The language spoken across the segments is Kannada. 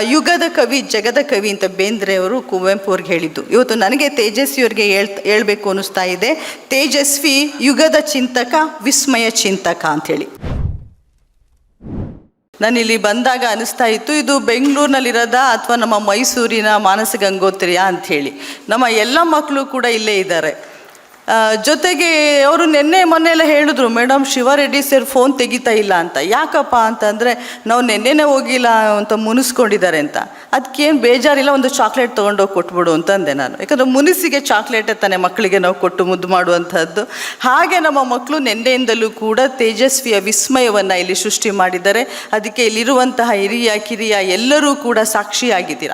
ಯುಗದ ಕವಿ, ಜಗದ ಕವಿ ಅಂತ ಬೇಂದ್ರೆ ಅವರು ಕುವೆಂಪು ಅವ್ರಿಗೆ ಹೇಳಿದ್ದು. ಇವತ್ತು ನನಗೆ ತೇಜಸ್ವಿ ಅವ್ರಿಗೆ ಹೇಳಬೇಕು ಅನ್ನಿಸ್ತಾ ಇದೆ. ತೇಜಸ್ವಿ ಯುಗದ ಚಿಂತಕ, ವಿಸ್ಮಯ ಚಿಂತಕ ಅಂಥೇಳಿ. ನಾನಿಲ್ಲಿ ಬಂದಾಗ ಅನಿಸ್ತಾ ಇತ್ತು, ಇದು ಬೆಂಗಳೂರಿನಲ್ಲಿರೋದ ಅಥವಾ ನಮ್ಮ ಮೈಸೂರಿನ ಮಾನಸ ಗಂಗೋತ್ರಿಯ ಅಂಥೇಳಿ. ನಮ್ಮ ಎಲ್ಲ ಮಕ್ಕಳು ಕೂಡ ಇಲ್ಲೇ ಇದ್ದಾರೆ. ಜೊತೆಗೆ ಅವರು ನಿನ್ನೆ ಮೊನ್ನೆ ಎಲ್ಲ ಹೇಳಿದ್ರು ಮೇಡಮ್ ಶಿವರೆಡ್ಡಿ ಸರ್ ಫೋನ್ ತೆಗಿತಾ ಇಲ್ಲ ಅಂತ. ಯಾಕಪ್ಪ ಅಂತಂದರೆ, ನಾವು ನಿನ್ನೆನೇ ಹೋಗಿಲ್ಲ, ಅಂತ ಮುನಿಸ್ಕೊಂಡಿದ್ದಾರೆ ಅಂತ. ಅದಕ್ಕೇನು ಬೇಜಾರಿಲ್ಲ, ಒಂದು ಚಾಕ್ಲೇಟ್ ತೊಗೊಂಡೋಗಿ ಕೊಟ್ಬಿಡು ಅಂತಂದೆ ನಾನು. ಯಾಕಂದರೆ ಮುನಿಸಿಗೆ ಚಾಕ್ಲೇಟೇ ತಾನೇ ಮಕ್ಕಳಿಗೆ ನಾವು ಕೊಟ್ಟು ಮುದ್ದು ಮಾಡುವಂಥದ್ದು. ಹಾಗೆ ನಮ್ಮ ಮಕ್ಕಳು ನಿನ್ನೆಯಿಂದಲೂ ಕೂಡ ತೇಜಸ್ವಿಯ ವಿಸ್ಮಯವನ್ನು ಇಲ್ಲಿ ಸೃಷ್ಟಿ ಮಾಡಿದ್ದಾರೆ. ಅದಕ್ಕೆ ಇಲ್ಲಿರುವಂತಹ ಹಿರಿಯ, ಕಿರಿಯ ಎಲ್ಲರೂ ಕೂಡ ಸಾಕ್ಷಿಯಾಗಿದ್ದೀರ.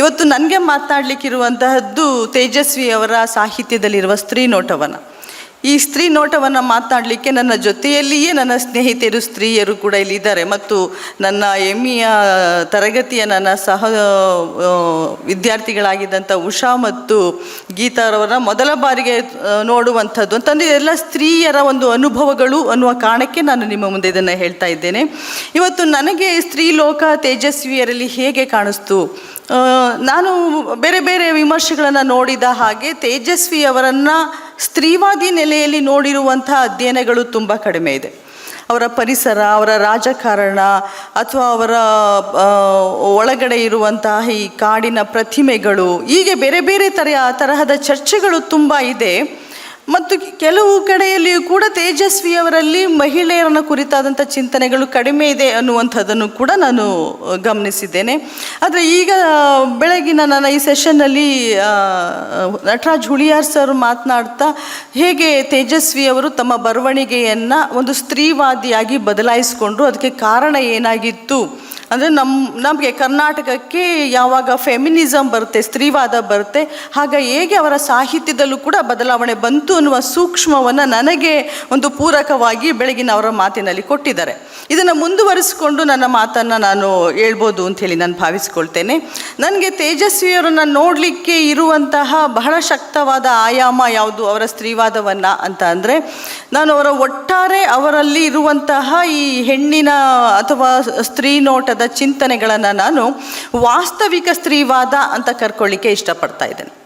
ಇವತ್ತು ನನಗೆ ಮಾತನಾಡಲಿಕ್ಕಿರುವಂತಹದ್ದು ತೇಜಸ್ವಿ ಅವರ ಸಾಹಿತ್ಯದಲ್ಲಿರುವ ಸ್ತ್ರೀ ನೋಟವನ್ನು ಈ ಸ್ತ್ರೀ ನೋಟವನ್ನು ಮಾತನಾಡಲಿಕ್ಕೆ ನನ್ನ ಜೊತೆಯಲ್ಲಿಯೇ ನನ್ನ ಸ್ನೇಹಿತರು ಸ್ತ್ರೀಯರು ಕೂಡ ಇಲ್ಲಿದ್ದಾರೆ ಮತ್ತು ನನ್ನ ಎಮ್ಮಿಯ ತರಗತಿಯ ನನ್ನ ಸಹ ವಿದ್ಯಾರ್ಥಿಗಳಾಗಿದ್ದಂಥ ಉಷಾ ಮತ್ತು ಗೀತಾರವರ ಮೊದಲ ಬಾರಿಗೆ ನೋಡುವಂಥದ್ದು ಅಂತಂದರೆ ಎಲ್ಲ ಸ್ತ್ರೀಯರ ಒಂದು ಅನುಭವಗಳು ಅನ್ನುವ ಕಾರಣಕ್ಕೆ ನಾನು ನಿಮ್ಮ ಮುಂದೆ ಇದನ್ನು ಹೇಳ್ತಾ ಇದ್ದೇನೆ. ಇವತ್ತು ನನಗೆ ಸ್ತ್ರೀ ಲೋಕ ತೇಜಸ್ವಿಯರಲ್ಲಿ ಹೇಗೆ ಕಾಣಿಸ್ತು? ನಾನು ಬೇರೆ ಬೇರೆ ವಿಮರ್ಶೆಗಳನ್ನು ನೋಡಿದ ಹಾಗೆ ತೇಜಸ್ವಿ ಅವರನ್ನು ಸ್ತ್ರೀವಾದಿ ನೆಲೆಯಲ್ಲಿ ನೋಡಿರುವಂಥ ಅಧ್ಯಯನಗಳು ತುಂಬ ಕಡಿಮೆ ಇದೆ. ಅವರ ಪರಿಸರ, ಅವರ ರಾಜಕಾರಣ ಅಥವಾ ಅವರ ಒಳಗಡೆ ಇರುವಂತಹ ಈ ಕಾಡಿನ ಪ್ರತಿಮೆಗಳು, ಹೀಗೆ ಬೇರೆ ಬೇರೆ ತರಹ, ತರಹದ ಚರ್ಚೆಗಳು ತುಂಬ ಇದೆ. ಮತ್ತು ಕೆಲವು ಕಡೆಯಲ್ಲಿಯೂ ಕೂಡ ತೇಜಸ್ವಿಯವರಲ್ಲಿ ಮಹಿಳೆಯರನ್ನು ಕುರಿತಾದಂಥ ಚಿಂತನೆಗಳು ಕಡಿಮೆ ಇದೆ ಅನ್ನುವಂಥದ್ದನ್ನು ಕೂಡ ನಾನು ಗಮನಿಸಿದ್ದೇನೆ. ಆದರೆ ಈಗ ಬೆಳಗಿನ ನನ್ನ ಈ ಸೆಷನ್ನಲ್ಲಿ ನಟರಾಜ್ ಹುಳಿಯಾರ್ ಸರ್ ಮಾತನಾಡ್ತಾ ಹೇಗೆ ತೇಜಸ್ವಿಯವರು ತಮ್ಮ ಬರವಣಿಗೆಯನ್ನು ಒಂದು ಸ್ತ್ರೀವಾದಿಯಾಗಿ ಬದಲಾಯಿಸಿಕೊಂಡ್ರು, ಅದಕ್ಕೆ ಕಾರಣ ಏನಾಗಿತ್ತು? ಅಂದರೆ ನಮ್ಮ ನಮಗೆ ಕರ್ನಾಟಕಕ್ಕೆ ಯಾವಾಗ ಫೆಮಿನಿಸಮ್ ಬರುತ್ತೆ, ಸ್ತ್ರೀವಾದ ಬರುತ್ತೆ, ಆಗ ಹೇಗೆ ಅವರ ಸಾಹಿತ್ಯದಲ್ಲೂ ಕೂಡ ಬದಲಾವಣೆ ಬಂತು ಅನ್ನುವ ಸೂಕ್ಷ್ಮವನ್ನು ನನಗೆ ಒಂದು ಪೂರಕವಾಗಿ ಬೆಳಗಿನ ಅವರ ಮಾತಿನಲ್ಲಿ ಕೊಟ್ಟಿದ್ದಾರೆ. ಇದನ್ನು ಮುಂದುವರಿಸಿಕೊಂಡು ನನ್ನ ಮಾತನ್ನು ನಾನು ಹೇಳ್ಬೋದು ಹೇಳಿ ನಾನು ಭಾವಿಸ್ಕೊಳ್ತೇನೆ. ನನಗೆ ತೇಜಸ್ವಿಯವರನ್ನು ನೋಡಲಿಕ್ಕೆ ಇರುವಂತಹ ಬಹಳ ಶಕ್ತವಾದ ಆಯಾಮ ಯಾವುದು? ಅವರ ಸ್ತ್ರೀವಾದವನ್ನು ಅಂತ ಅಂದರೆ, ನಾನು ಅವರ ಒಟ್ಟಾರೆ ಅವರಲ್ಲಿ ಇರುವಂತಹ ಈ ಹೆಣ್ಣಿನ ಅಥವಾ ಸ್ತ್ರೀ ನೋಟದ ಚಿಂತನೆಗಳನ್ನು ನಾನು ವಾಸ್ತವಿಕ ಸ್ತ್ರೀವಾದ ಅಂತ ಕರ್ಕೊಳ್ಳಿಕ್ಕೆ ಇಷ್ಟಪಡ್ತಾ ಇದ್ದೇನೆ.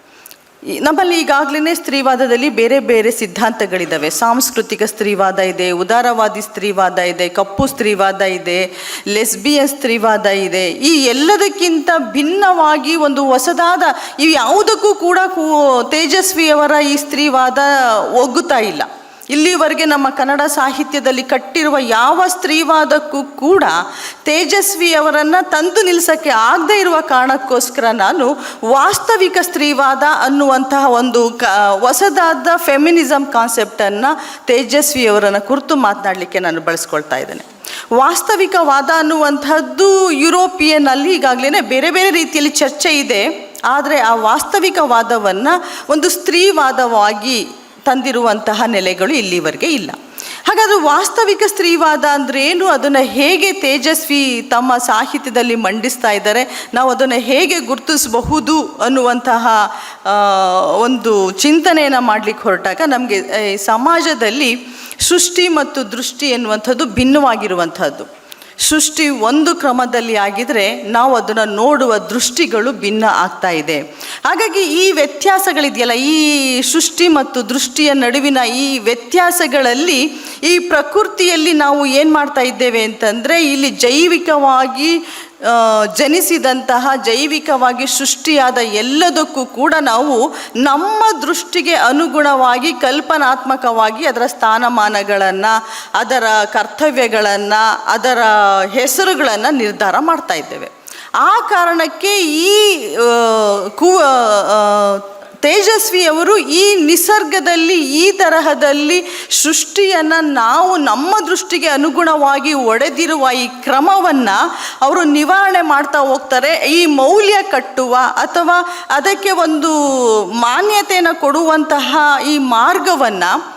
ನಮ್ಮಲ್ಲಿ ಈಗಾಗಲೇ ಸ್ತ್ರೀವಾದದಲ್ಲಿ ಬೇರೆ ಬೇರೆ ಸಿದ್ಧಾಂತಗಳಿದ್ದಾವೆ ಸಾಂಸ್ಕೃತಿಕ ಸ್ತ್ರೀವಾದ ಇದೆ, ಉದಾರವಾದಿ ಸ್ತ್ರೀವಾದ ಇದೆ, ಕಪ್ಪು ಸ್ತ್ರೀವಾದ ಇದೆ, ಲೆಸ್ಬಿಯನ್ ಸ್ತ್ರೀವಾದ ಇದೆ. ಈ ಎಲ್ಲದಕ್ಕಿಂತ ಭಿನ್ನವಾಗಿ ಒಂದು ಹೊಸದಾದ ಇವು ಯಾವುದಕ್ಕೂ ಕೂಡ ತೇಜಸ್ವಿಯವರ ಈ ಸ್ತ್ರೀವಾದ ಒಗ್ಗುತ್ತಾ ಇಲ್ಲ. ಇಲ್ಲಿವರೆಗೆ ನಮ್ಮ ಕನ್ನಡ ಸಾಹಿತ್ಯದಲ್ಲಿ ಕಟ್ಟಿರುವ ಯಾವ ಸ್ತ್ರೀವಾದಕ್ಕೂ ಕೂಡ ತೇಜಸ್ವಿಯವರನ್ನು ತಂದು ನಿಲ್ಲಿಸೋಕ್ಕೆ ಆಗದೇ ಇರುವ ಕಾರಣಕ್ಕೋಸ್ಕರ ನಾನು ವಾಸ್ತವಿಕ ಸ್ತ್ರೀವಾದ ಅನ್ನುವಂತಹ ಒಂದು ಕ, ಹೊಸದಾದ ಫೆಮಿನಿಸಮ್ ಕಾನ್ಸೆಪ್ಟನ್ನು ತೇಜಸ್ವಿಯವರನ್ನು ಕುರಿತು ಮಾತನಾಡಲಿಕ್ಕೆ ನಾನು ಬಳಸ್ಕೊಳ್ತಾ ಇದ್ದೇನೆ. ವಾಸ್ತವಿಕವಾದ ಅನ್ನುವಂಥದ್ದು ಯುರೋಪಿಯನ್ನಲ್ಲಿ ಈಗಾಗಲೇ ಬೇರೆ ಬೇರೆ ರೀತಿಯಲ್ಲಿ ಚರ್ಚೆ ಇದೆ. ಆದರೆ ಆ ವಾಸ್ತವಿಕವಾದವನ್ನು ಒಂದು ಸ್ತ್ರೀವಾದವಾಗಿ ತಂದಿರುವಂತಹ ನೆಲೆಗಳು ಇಲ್ಲಿವರೆಗೆ ಇಲ್ಲ. ಹಾಗಾದ್ರೆ ವಾಸ್ತವಿಕ ಸ್ತ್ರೀವಾದ ಅಂದ್ರೆ ಏನು? ಅದನ್ನು ಹೇಗೆ ತೇಜಸ್ವಿ ತಮ್ಮ ಸಾಹಿತ್ಯದಲ್ಲಿ ಮಂಡಿಸ್ತಾ ಇದ್ದಾರೆ? ನಾವು ಅದನ್ನು ಹೇಗೆ ಗುರುತಿಸಬಹುದು ಅನ್ನುವಂತಹ ಒಂದು ಚಿಂತನೆಯನ್ನು ಮಾಡಲಿಕ್ಕೆ ಹೊರಟಾಗ ನಮಗೆ ಸಮಾಜದಲ್ಲಿ ಸೃಷ್ಟಿ ಮತ್ತು ದೃಷ್ಟಿ ಎನ್ನುವಂಥದ್ದು ಭಿನ್ನವಾಗಿರುವಂಥದ್ದು. ಸೃಷ್ಟಿ ಒಂದು ಕ್ರಮದಲ್ಲಿ ಆಗಿದ್ರೆ ನಾವು ಅದನ್ನು ನೋಡುವ ದೃಷ್ಟಿಗಳು ಭಿನ್ನ ಆಗ್ತಾ ಇದೆ. ಹಾಗಾಗಿ ಈ ವ್ಯತ್ಯಾಸಗಳಿದೆಯಲ್ಲ, ಈ ಸೃಷ್ಟಿ ಮತ್ತು ದೃಷ್ಟಿಯ ನಡುವಿನ ಈ ವ್ಯತ್ಯಾಸಗಳಲ್ಲಿ ಈ ಪ್ರಕೃತಿಯಲ್ಲಿ ನಾವು ಏನು ಮಾಡ್ತಾ ಇದ್ದೇವೆ ಅಂತಂದರೆ, ಇಲ್ಲಿ ಜೈವಿಕವಾಗಿ ಜನಿಸಿದಂತಹ ಜೈವಿಕವಾಗಿ ಸೃಷ್ಟಿಯಾದ ಎಲ್ಲದಕ್ಕೂ ಕೂಡ ನಾವು ನಮ್ಮ ದೃಷ್ಟಿಗೆ ಅನುಗುಣವಾಗಿ ಕಲ್ಪನಾತ್ಮಕವಾಗಿ ಅದರ ಸ್ಥಾನಮಾನಗಳನ್ನು, ಅದರ ಕರ್ತವ್ಯಗಳನ್ನು, ಅದರ ಹೆಸರುಗಳನ್ನು ನಿರ್ಧಾರ ಮಾಡ್ತಾ ಇದ್ದೇವೆ. ಆ ಕಾರಣಕ್ಕೆ ಈ ಕೂ ತೇಜಸ್ವಿಯವರು ಈ ನಿಸರ್ಗದಲ್ಲಿ, ಈ ತರಹದಲ್ಲಿ ಸೃಷ್ಟಿಯನ್ನು ನಾವು ನಮ್ಮ ದೃಷ್ಟಿಗೆ ಅನುಗುಣವಾಗಿ ಒಡೆದಿರುವ ಈ ಕ್ರಮವನ್ನು ಅವರು ನಿವಾರಣೆ ಮಾಡ್ತಾ ಹೋಗ್ತಾರೆ. ಈ ಮೌಲ್ಯ ಕಟ್ಟುವ ಅಥವಾ ಅದಕ್ಕೆ ಒಂದು ಮಾನ್ಯತೆಯನ್ನು ಕೊಡುವಂತಹ ಈ ಮಾರ್ಗವನ್ನು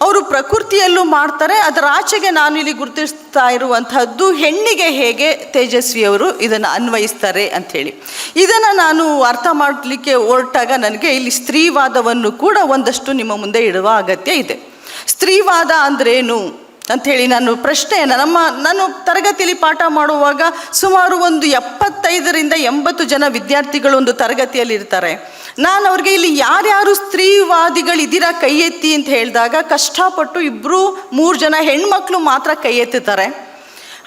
ಅವರು ಪ್ರಕೃತಿಯಲ್ಲೂ ಮಾಡ್ತಾರೆ, ಅದರ ಆಚೆಗೆ ನಾನು ಇಲ್ಲಿ ಗುರುತಿಸ್ತಾ ಇರುವಂತಹದ್ದು ಹೆಣ್ಣಿಗೆ ಹೇಗೆ ತೇಜಸ್ವಿಯವರು ಇದನ್ನು ಅನ್ವಯಿಸ್ತಾರೆ ಅಂಥೇಳಿ. ಇದನ್ನು ನಾನು ಅರ್ಥ ಮಾಡಲಿಕ್ಕೆ ಹೊರಟಾಗ ನನಗೆ ಇಲ್ಲಿ ಸ್ತ್ರೀವಾದವನ್ನು ಕೂಡ ಒಂದಷ್ಟು ನಿಮ್ಮ ಮುಂದೆ ಇಡುವ ಅಗತ್ಯ ಇದೆ. ಸ್ತ್ರೀವಾದ ಅಂದ್ರೇನು? ಅಂಥೇಳಿ ನಾನು ಪ್ರಶ್ನೆಯನ್ನು ನಮ್ಮ, ನಾನು ತರಗತಿಯಲ್ಲಿ ಪಾಠ ಮಾಡುವಾಗ ಸುಮಾರು ಒಂದು ಎಪ್ಪತ್ತೈದರಿಂದ ಎಂಬತ್ತು ಜನ ವಿದ್ಯಾರ್ಥಿಗಳು ಒಂದು ತರಗತಿಯಲ್ಲಿ ಇರ್ತಾರೆ. ನಾನು ಅವ್ರಿಗೆ ಇಲ್ಲಿ ಯಾರ್ಯಾರು ಸ್ತ್ರೀವಾದಿಗಳಿದ್ದೀರಾ ಕೈ ಎತ್ತಿ ಅಂತ ಹೇಳಿದಾಗ ಕಷ್ಟಪಟ್ಟು ಇಬ್ಬರು ಮೂರು ಜನ ಹೆಣ್ಮಕ್ಳು ಮಾತ್ರ ಕೈ ಎತ್ತುತ್ತಾರೆ.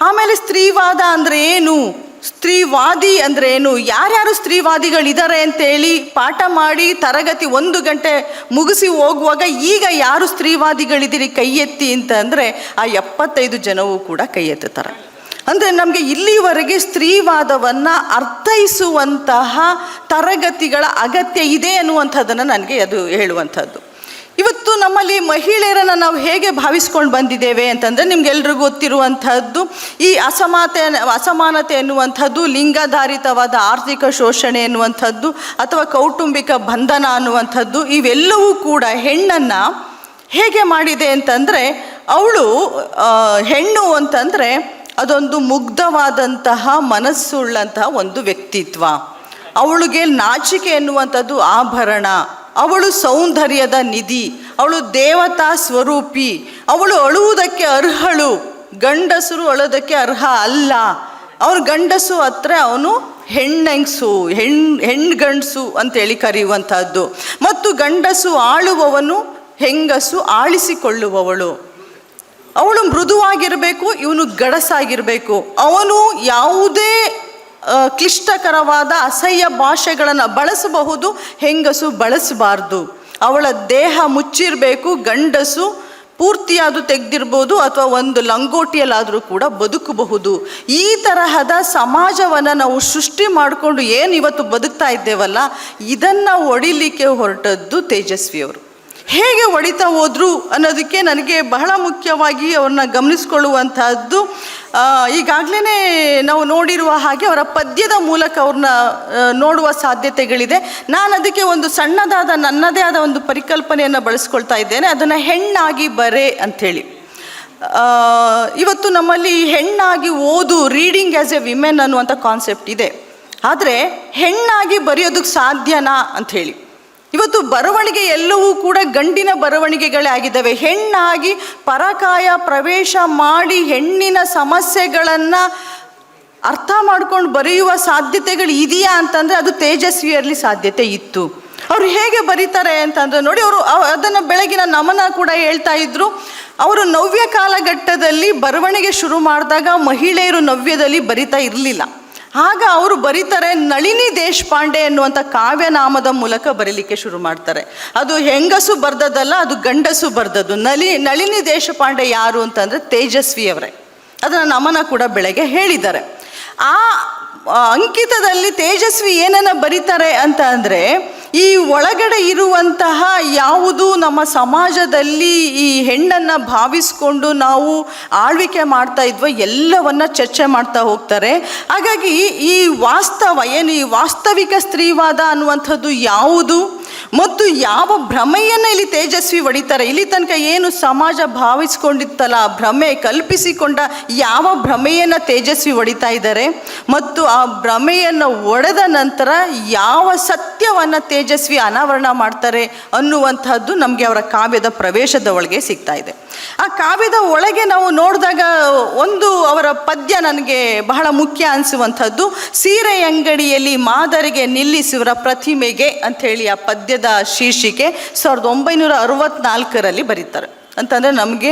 ಆಮೇಲೆ ಸ್ತ್ರೀವಾದ ಅಂದರೆ ಏನು? ಸ್ತ್ರೀವಾದಿ ಅಂದರೆ ಏನು? ಯಾರ್ಯಾರು ಸ್ತ್ರೀವಾದಿಗಳಿದ್ದಾರೆ ಅಂತೇಳಿ ಪಾಠ ಮಾಡಿ ತರಗತಿ ಒಂದು ಗಂಟೆ ಮುಗಿಸಿ ಹೋಗುವಾಗ ಈಗ ಯಾರು ಸ್ತ್ರೀವಾದಿಗಳಿದ್ದೀರಿ ಕೈ ಎತ್ತಿ ಅಂತ ಅಂದರೆ ಆ ಎಪ್ಪತ್ತೈದು ಜನವೂ ಕೂಡ ಕೈ ಎತ್ತುತ್ತಾರೆ. ಅಂದರೆ ನಮಗೆ ಇಲ್ಲಿವರೆಗೆ ಸ್ತ್ರೀವಾದವನ್ನು ಅರ್ಥೈಸುವಂತಹ ತರಗತಿಗಳ ಅಗತ್ಯ ಇದೆ ಅನ್ನುವಂಥದ್ದನ್ನು ನನಗೆ ಅದು ಹೇಳುವಂಥದ್ದು. ಇವತ್ತು ನಮ್ಮಲ್ಲಿ ಮಹಿಳೆಯರನ್ನು ನಾವು ಹೇಗೆ ಭಾವಿಸ್ಕೊಂಡು ಬಂದಿದ್ದೇವೆ ಅಂತಂದರೆ ನಿಮ್ಗೆಲ್ರಿಗೂ ಗೊತ್ತಿರುವಂಥದ್ದು ಈ ಅಸಮಾನತೆ ಅಸಮಾನತೆ ಎನ್ನುವಂಥದ್ದು, ಲಿಂಗಾಧಾರಿತವಾದ ಆರ್ಥಿಕ ಶೋಷಣೆ ಎನ್ನುವಂಥದ್ದು, ಅಥವಾ ಕೌಟುಂಬಿಕ ಬಂಧನ ಅನ್ನುವಂಥದ್ದು, ಇವೆಲ್ಲವೂ ಕೂಡ ಹೆಣ್ಣನ್ನು ಹೇಗೆ ಮಾಡಿದೆ ಅಂತಂದರೆ ಅವಳು ಹೆಣ್ಣು ಅಂತಂದರೆ ಅದೊಂದು ಮುಗ್ಧವಾದಂತಹ ಮನಸ್ಸುಳ್ಳಂತಹ ಒಂದು ವ್ಯಕ್ತಿತ್ವ. ಅವಳಿಗೆ ನಾಚಿಕೆ ಎನ್ನುವಂಥದ್ದು ಆಭರಣ. ಅವಳು ಸೌಂದರ್ಯದ ನಿಧಿ, ಅವಳು ದೇವತಾ ಸ್ವರೂಪಿ, ಅವಳು ಅಳುವುದಕ್ಕೆ ಅರ್ಹಳು, ಗಂಡಸರು ಅಳೋದಕ್ಕೆ ಅರ್ಹ ಅಲ್ಲ. ಅವ್ರ ಗಂಡಸು ಹತ್ರ ಅವನು ಹೆಣ್ಣೆಂಗ್ಸು, ಹೆಣ್, ಹೆಣ್ಗಂಡಸು ಅಂತೇಳಿ ಕರೆಯುವಂಥದ್ದು. ಮತ್ತು ಗಂಡಸು ಆಳುವವನು ಹೆಂಗಸು ಆಳಿಸಿಕೊಳ್ಳುವವಳು. ಅವಳು ಮೃದುವಾಗಿರಬೇಕು, ಇವನು ಗಡಸಾಗಿರಬೇಕು. ಅವನು ಯಾವುದೇ ಕ್ಲಿಷ್ಟಕರವಾದ ಅಸಹ್ಯ ಭಾಷೆಗಳನ್ನು ಬಳಸಬಹುದು, ಹೆಂಗಸು ಬಳಸಬಾರ್ದು. ಅವಳ ದೇಹ ಮುಚ್ಚಿರಬೇಕು, ಗಂಡಸು ಪೂರ್ತಿಯಾದರೂ ತೆಗೆದಿರ್ಬೋದು ಅಥವಾ ಒಂದು ಲಂಗೋಟಿಯಲ್ಲಾದರೂ ಕೂಡ ಬದುಕಬಹುದು. ಈ ತರಹದ ಸಮಾಜವನ್ನು ನಾವು ಸೃಷ್ಟಿ ಮಾಡಿಕೊಂಡು ಏನು ಇವತ್ತು ಬದುಕ್ತಾ ಇದ್ದೇವಲ್ಲ, ಇದನ್ನು ಒಡಿಲಿಕ್ಕೆ ಹೊರಟದ್ದು ತೇಜಸ್ವಿಯವರು. ಹೇಗೆ ಹೊಡಿತಾ ಹೋದರು ಅನ್ನೋದಕ್ಕೆ ನನಗೆ ಬಹಳ ಮುಖ್ಯವಾಗಿ ಅವ್ರನ್ನ ಗಮನಿಸ್ಕೊಳ್ಳುವಂತಹದ್ದು ಈಗಾಗಲೇ ನಾವು ನೋಡಿರುವ ಹಾಗೆ ಅವರ ಪದ್ಯದ ಮೂಲಕ ಅವ್ರನ್ನ ನೋಡುವ ಸಾಧ್ಯತೆಗಳಿದೆ. ನಾನು ಅದಕ್ಕೆ ಒಂದು ಸಣ್ಣದಾದ, ನನ್ನದೇ ಆದ ಒಂದು ಪರಿಕಲ್ಪನೆಯನ್ನು ಬಳಸ್ಕೊಳ್ತಾ ಇದ್ದೇನೆ. ಅದನ್ನು ಹೆಣ್ಣಾಗಿ ಬರೆ ಅಂಥೇಳಿ. ಇವತ್ತು ನಮ್ಮಲ್ಲಿ ಹೆಣ್ಣಾಗಿ ಓದು, ರೀಡಿಂಗ್ ಆ್ಯಸ್ ಎ ವಿಮೆನ್ ಅನ್ನುವಂಥ ಕಾನ್ಸೆಪ್ಟ್ ಇದೆ. ಆದರೆ ಹೆಣ್ಣಾಗಿ ಬರೆಯೋದಕ್ಕೆ ಸಾಧ್ಯನಾ ಅಂಥೇಳಿ. ಇವತ್ತು ಬರವಣಿಗೆ ಎಲ್ಲವೂ ಕೂಡ ಗಂಡಿನ ಬರವಣಿಗೆಗಳೇ ಆಗಿದ್ದಾವೆ. ಹೆಣ್ಣಾಗಿ ಪರಕಾಯ ಪ್ರವೇಶ ಮಾಡಿ ಹೆಣ್ಣಿನ ಸಮಸ್ಯೆಗಳನ್ನು ಅರ್ಥ ಮಾಡ್ಕೊಂಡು ಬರೆಯುವ ಸಾಧ್ಯತೆಗಳು ಇದೆಯಾ ಅಂತಂದರೆ ಅದು ತೇಜಸ್ವಿಯಲ್ಲಿ ಸಾಧ್ಯತೆ ಇತ್ತು. ಅವರು ಹೇಗೆ ಬರೀತಾರೆ ಅಂತಂದ್ರೆ ನೋಡಿ ಅವರು ಅದನ್ನು ಬೆಳಗಿನ ನಮನ ಕೂಡ ಹೇಳ್ತಾ ಇದ್ರು. ಅವರು ನವ್ಯ ಕಾಲಘಟ್ಟದಲ್ಲಿ ಬರವಣಿಗೆ ಶುರು ಮಾಡಿದಾಗ ಮಹಿಳೆಯರು ನವ್ಯದಲ್ಲಿ ಬರಿತಾ ಇರಲಿಲ್ಲ. ಆಗ ಅವರು ಬರೀತಾರೆ ನಳಿನಿ ದೇಶಪಾಂಡೆ ಎನ್ನುವಂಥ ಕಾವ್ಯನಾಮದ ಮೂಲಕ ಬರೀಲಿಕ್ಕೆ ಶುರು ಮಾಡ್ತಾರೆ. ಅದು ಹೆಂಗಸು ಬರ್ದದ್ದಲ್ಲ, ಅದು ಗಂಡಸು ಬರ್ದದ್ದು. ನಳಿ ನಳಿನಿ ದೇಶಪಾಂಡೆ ಯಾರು ಅಂತಂದರೆ ತೇಜಸ್ವಿಯವರೇ. ಅದನ್ನು ನಮನ ಕೂಡ ಬೆಳಗ್ಗೆ ಹೇಳಿದ್ದಾರೆ. ಆ ಅಂಕಿತದಲ್ಲಿ ತೇಜಸ್ವಿ ಏನನ್ನ ಬರೀತಾರೆ ಅಂತ ಅಂದರೆ ಈ ಒಳಗಡೆ ಇರುವಂತಹ ಯಾವುದು ನಮ್ಮ ಸಮಾಜದಲ್ಲಿ ಈ ಹೆಣ್ಣನ್ನು ಭಾವಿಸ್ಕೊಂಡು ನಾವು ಆಳ್ವಿಕೆ ಮಾಡ್ತಾ ಇದ್ವೋ ಎಲ್ಲವನ್ನ ಚರ್ಚೆ ಮಾಡ್ತಾ ಹೋಗ್ತಾರೆ. ಹಾಗಾಗಿ ಈ ವಾಸ್ತವ ಏನು ಈ ವಾಸ್ತವಿಕ ಸ್ತ್ರೀವಾದ ಅನ್ನುವಂಥದ್ದು ಯಾವುದು? ಮತ್ತು ಯಾವ ಭ್ರಮೆಯನ್ನು ಇಲ್ಲಿ ತೇಜಸ್ವಿ ಹೊಡಿತಾರೆ ಇಲ್ಲಿ ತನಕ ಏನು ಸಮಾಜ ಭಾವಿಸ್ಕೊಂಡಿತ್ತಲ್ಲ, ಭ್ರಮೆ ಕಲ್ಪಿಸಿಕೊಂಡ ಯಾವ ಭ್ರಮೆಯನ್ನು ತೇಜಸ್ವಿ ಹೊಡಿತಾ ಇದ್ದಾರೆ? ಮತ್ತು ಆ ಭ್ರಮೆಯನ್ನು ಒಡೆದ ನಂತರ ಯಾವ ಸತ್ಯವನ್ನು ತೇಜಸ್ವಿ ಅನಾವರಣ ಮಾಡ್ತಾರೆ ಅನ್ನುವಂಥದ್ದು ನಮಗೆ ಅವರ ಕಾವ್ಯದ ಪ್ರವೇಶದ ಒಳಗೆ ಸಿಗ್ತಾ ಇದೆ. ಆ ಕಾವ್ಯದ ಒಳಗೆ ನಾವು ನೋಡಿದಾಗ ಒಂದು ಅವರ ಪದ್ಯ ನನಗೆ ಬಹಳ ಮುಖ್ಯ ಅನಿಸುವಂಥದ್ದು, ಸೀರೆ ಅಂಗಡಿಯಲ್ಲಿ ಮಾದರಿಗೆ ನಿಲ್ಲಿಸುವ ಪ್ರತಿಮೆಗೆ ಅಂಥೇಳಿ ಆ ಪದ್ಯದ ಶೀರ್ಷಿಕೆ ಸಾವಿರದ ಒಂಬೈನೂರ ಅರವತ್ನಾಲ್ಕರಲ್ಲಿ ಬರೀತಾರೆ. ಅಂತಂದರೆ ನಮಗೆ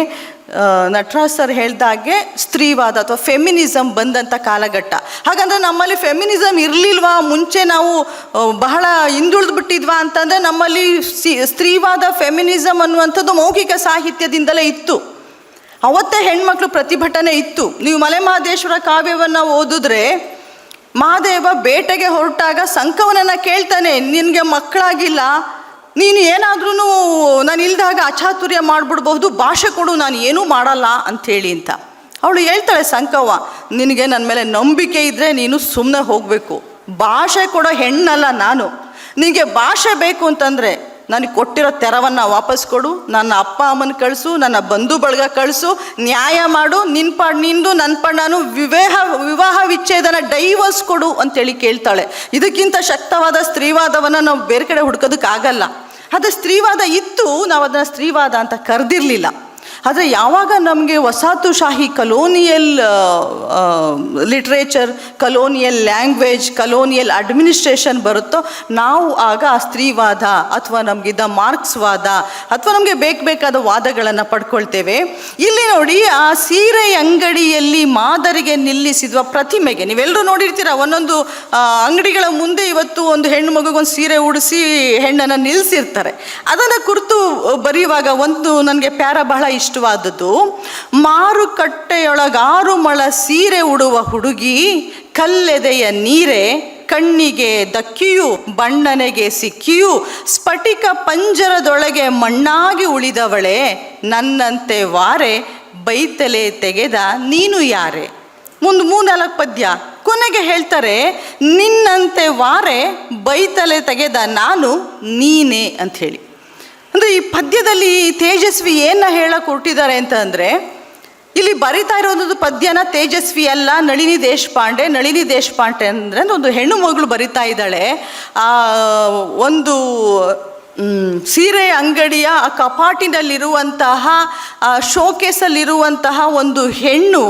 ನಟರಾಜ್ ಸರ್ ಹೇಳ್ದಾಗೆ ಸ್ತ್ರೀವಾದ ಅಥವಾ ಫೆಮಿನಿಸಮ್ ಬಂದಂಥ ಕಾಲಘಟ್ಟ. ಹಾಗಂದ್ರೆ ನಮ್ಮಲ್ಲಿ ಫೆಮಿನಿಸಮ್ ಇರಲಿಲ್ವಾ? ಮುಂಚೆ ನಾವು ಬಹಳ ಹಿಂದುಳಿದು ಬಿಟ್ಟಿದ್ವಾ ಅಂತಂದರೆ ನಮ್ಮಲ್ಲಿ ಸ್ತ್ರೀವಾದ ಫೆಮಿನಿಸಮ್ ಅನ್ನುವಂಥದ್ದು ಮೌಖಿಕ ಸಾಹಿತ್ಯದಿಂದಲೇ ಇತ್ತು. ಅವತ್ತೇ ಹೆಣ್ಮಕ್ಳು ಪ್ರತಿಭಟನೆ ಇತ್ತು. ನೀವು ಮಲೆ ಮಹದೇಶ್ವರ ಕಾವ್ಯವನ್ನು ಓದಿದ್ರೆ, ಮಹಾದೇವ ಬೇಟೆಗೆ ಹೊರಟಾಗ ಸಂಕವನನ್ನು ಕೇಳ್ತಾನೆ, ನಿನಗೆ ಮಕ್ಕಳಾಗಿಲ್ಲ ನೀನು ಏನಾದ್ರೂ ನಾನು ಇಲ್ದಾಗ ಅಚಾತುರ್ಯ ಮಾಡಿಬಿಡ್ಬಹುದು, ಭಾಷೆ ಕೊಡು, ನಾನು ಏನೂ ಮಾಡಲ್ಲ ಅಂಥೇಳಿ ಅಂತ. ಅವಳು ಹೇಳ್ತಾಳೆ, ಸಂಕವ್ವ, ನಿನಗೆ ನನ್ನ ಮೇಲೆ ನಂಬಿಕೆ ಇದ್ದರೆ ನೀನು ಸುಮ್ಮನೆ ಹೋಗಬೇಕು. ಭಾಷೆ ಕೊಡೋ ಹೆಣ್ಣಲ್ಲ ನಾನು. ನಿನಗೆ ಭಾಷೆ ಬೇಕು ಅಂತಂದರೆ ನನಗೆ ಕೊಟ್ಟಿರೋ ತೆರವನ್ನು ವಾಪಸ್ ಕೊಡು, ನನ್ನ ಅಪ್ಪ ಅಮ್ಮನ ಕಳಿಸು, ನನ್ನ ಬಂಧು ಬಳಗ ಕಳಿಸು, ನ್ಯಾಯ ಮಾಡು ನಿನ್ನ ಪಾಡ್ ನಿಂದು ನನ್ನ ಪಾಡ್ ನಾನು ವಿವಾಹ ವಿವಾಹ ವಿಚ್ಛೇದನ ಡೈವರ್ಸ್ ಕೊಡು ಅಂತೇಳಿ ಕೇಳ್ತಾಳೆ. ಇದಕ್ಕಿಂತ ಶಕ್ತವಾದ ಸ್ತ್ರೀವಾದವನ್ನು ನಾವು ಬೇರೆ ಕಡೆ ಹುಡ್ಕೋದಕ್ಕಾಗಲ್ಲ. ಅದು ಸ್ತ್ರೀವಾದ ಇತ್ತು ನಾವು ಅದನ್ನು ಸ್ತ್ರೀವಾದ ಅಂತ ಕರೆದಿರಲಿಲ್ಲ. ಆದರೆ ಯಾವಾಗ ನಮಗೆ ವಸಾತುಶಾಹಿ colonial literature colonial language colonial administration ಬರುತ್ತೋ, ನಾವು ಆಗ ಆ ಸ್ತ್ರೀವಾದ ಅಥವಾ ನಮಗಿದ್ದ ಮಾರ್ಕ್ಸ್ವಾದ ಅಥವಾ ನಮಗೆ ಬೇಕು ಬೇಕಾದ ವಾದಗಳನ್ನು ಪಡ್ಕೊಳ್ತೇವೆ. ಇಲ್ಲಿ ನೋಡಿ ಆ ಸೀರೆ ಅಂಗಡಿಯಲ್ಲಿ ಮಾದರಿಗೆ ನಿಲ್ಲಿಸಿದ ಪ್ರತಿಮೆಗೆ ನೀವೆಲ್ಲರೂ ನೋಡಿರ್ತೀರ, ಒಂದೊಂದು ಅಂಗಡಿಗಳ ಮುಂದೆ ಇವತ್ತು ಒಂದು ಹೆಣ್ಣು ಮಗುಗೊಂದು ಸೀರೆ ಉಡಿಸಿ ಹೆಣ್ಣನ್ನು ನಿಲ್ಲಿಸಿರ್ತಾರೆ ಅದನ್ನು ಕುರಿತು ಬರೆಯುವಾಗ ಒಂದು, ನನಗೆ ಪ್ಯಾರ ಬಹಳ ಇಷ್ಟವಾದದ್ದು, ಮಾರುಕಟ್ಟೆಯೊಳಗಾರು ಮಳ ಸೀರೆ ಉಡುವ ಹುಡುಗಿ ಕಲ್ಲೆದೆಯ ನೀರೆ, ಕಣ್ಣಿಗೆ ದಕ್ಕಿಯು, ಬಣ್ಣನೆಗೆ ಸಿಕ್ಕಿಯು, ಸ್ಫಟಿಕ ಪಂಜರದೊಳಗೆ ಮಣ್ಣಾಗಿ ಉಳಿದವಳೆ, ನನ್ನಂತೆ ವಾರೆ ಬೈತಲೆ ತೆಗೆದ ನೀನು ಯಾರೆ? ಮುಂದೆ ಮೂರ್ನಾಲ್ಕು ಪದ್ಯ. ಕೊನೆಗೆ ಹೇಳ್ತಾರೆ, ನಿನ್ನಂತೆ ವಾರೆ ಬೈತಲೆ ತೆಗೆದ ನಾನು ನೀನೇ ಅಂತ ಹೇಳಿ ಅಂದರೆ ಈ ಪದ್ಯದಲ್ಲಿ ತೇಜಸ್ವಿ ಏನ ಹೇಳಕ್ಕೆ ಹೊರಟಿದ್ದಾರೆ ಅಂತ ಅಂದರೆ, ಇಲ್ಲಿ ಬರಿತಾ ಇರೋದು ಪದ್ಯನ ತೇಜಸ್ವಿ ಅಲ್ಲ, ನಳಿನಿ ದೇಶಪಾಂಡೆ ನಳಿನಿ ದೇಶಪಾಂಡೆ ಅಂದರೆ ಒಂದು ಹೆಣ್ಣು ಮಗಳು ಬರಿತಾ ಇದ್ದಾಳೆ. ಆ, ಒಂದು ಸೀರೆ ಅಂಗಡಿಯ ಆ ಕಪಾಟಿನಲ್ಲಿರುವಂತಹ ಶೋಕೇಸಲ್ಲಿರುವಂತಹ ಒಂದು ಹೆಣ್ಣು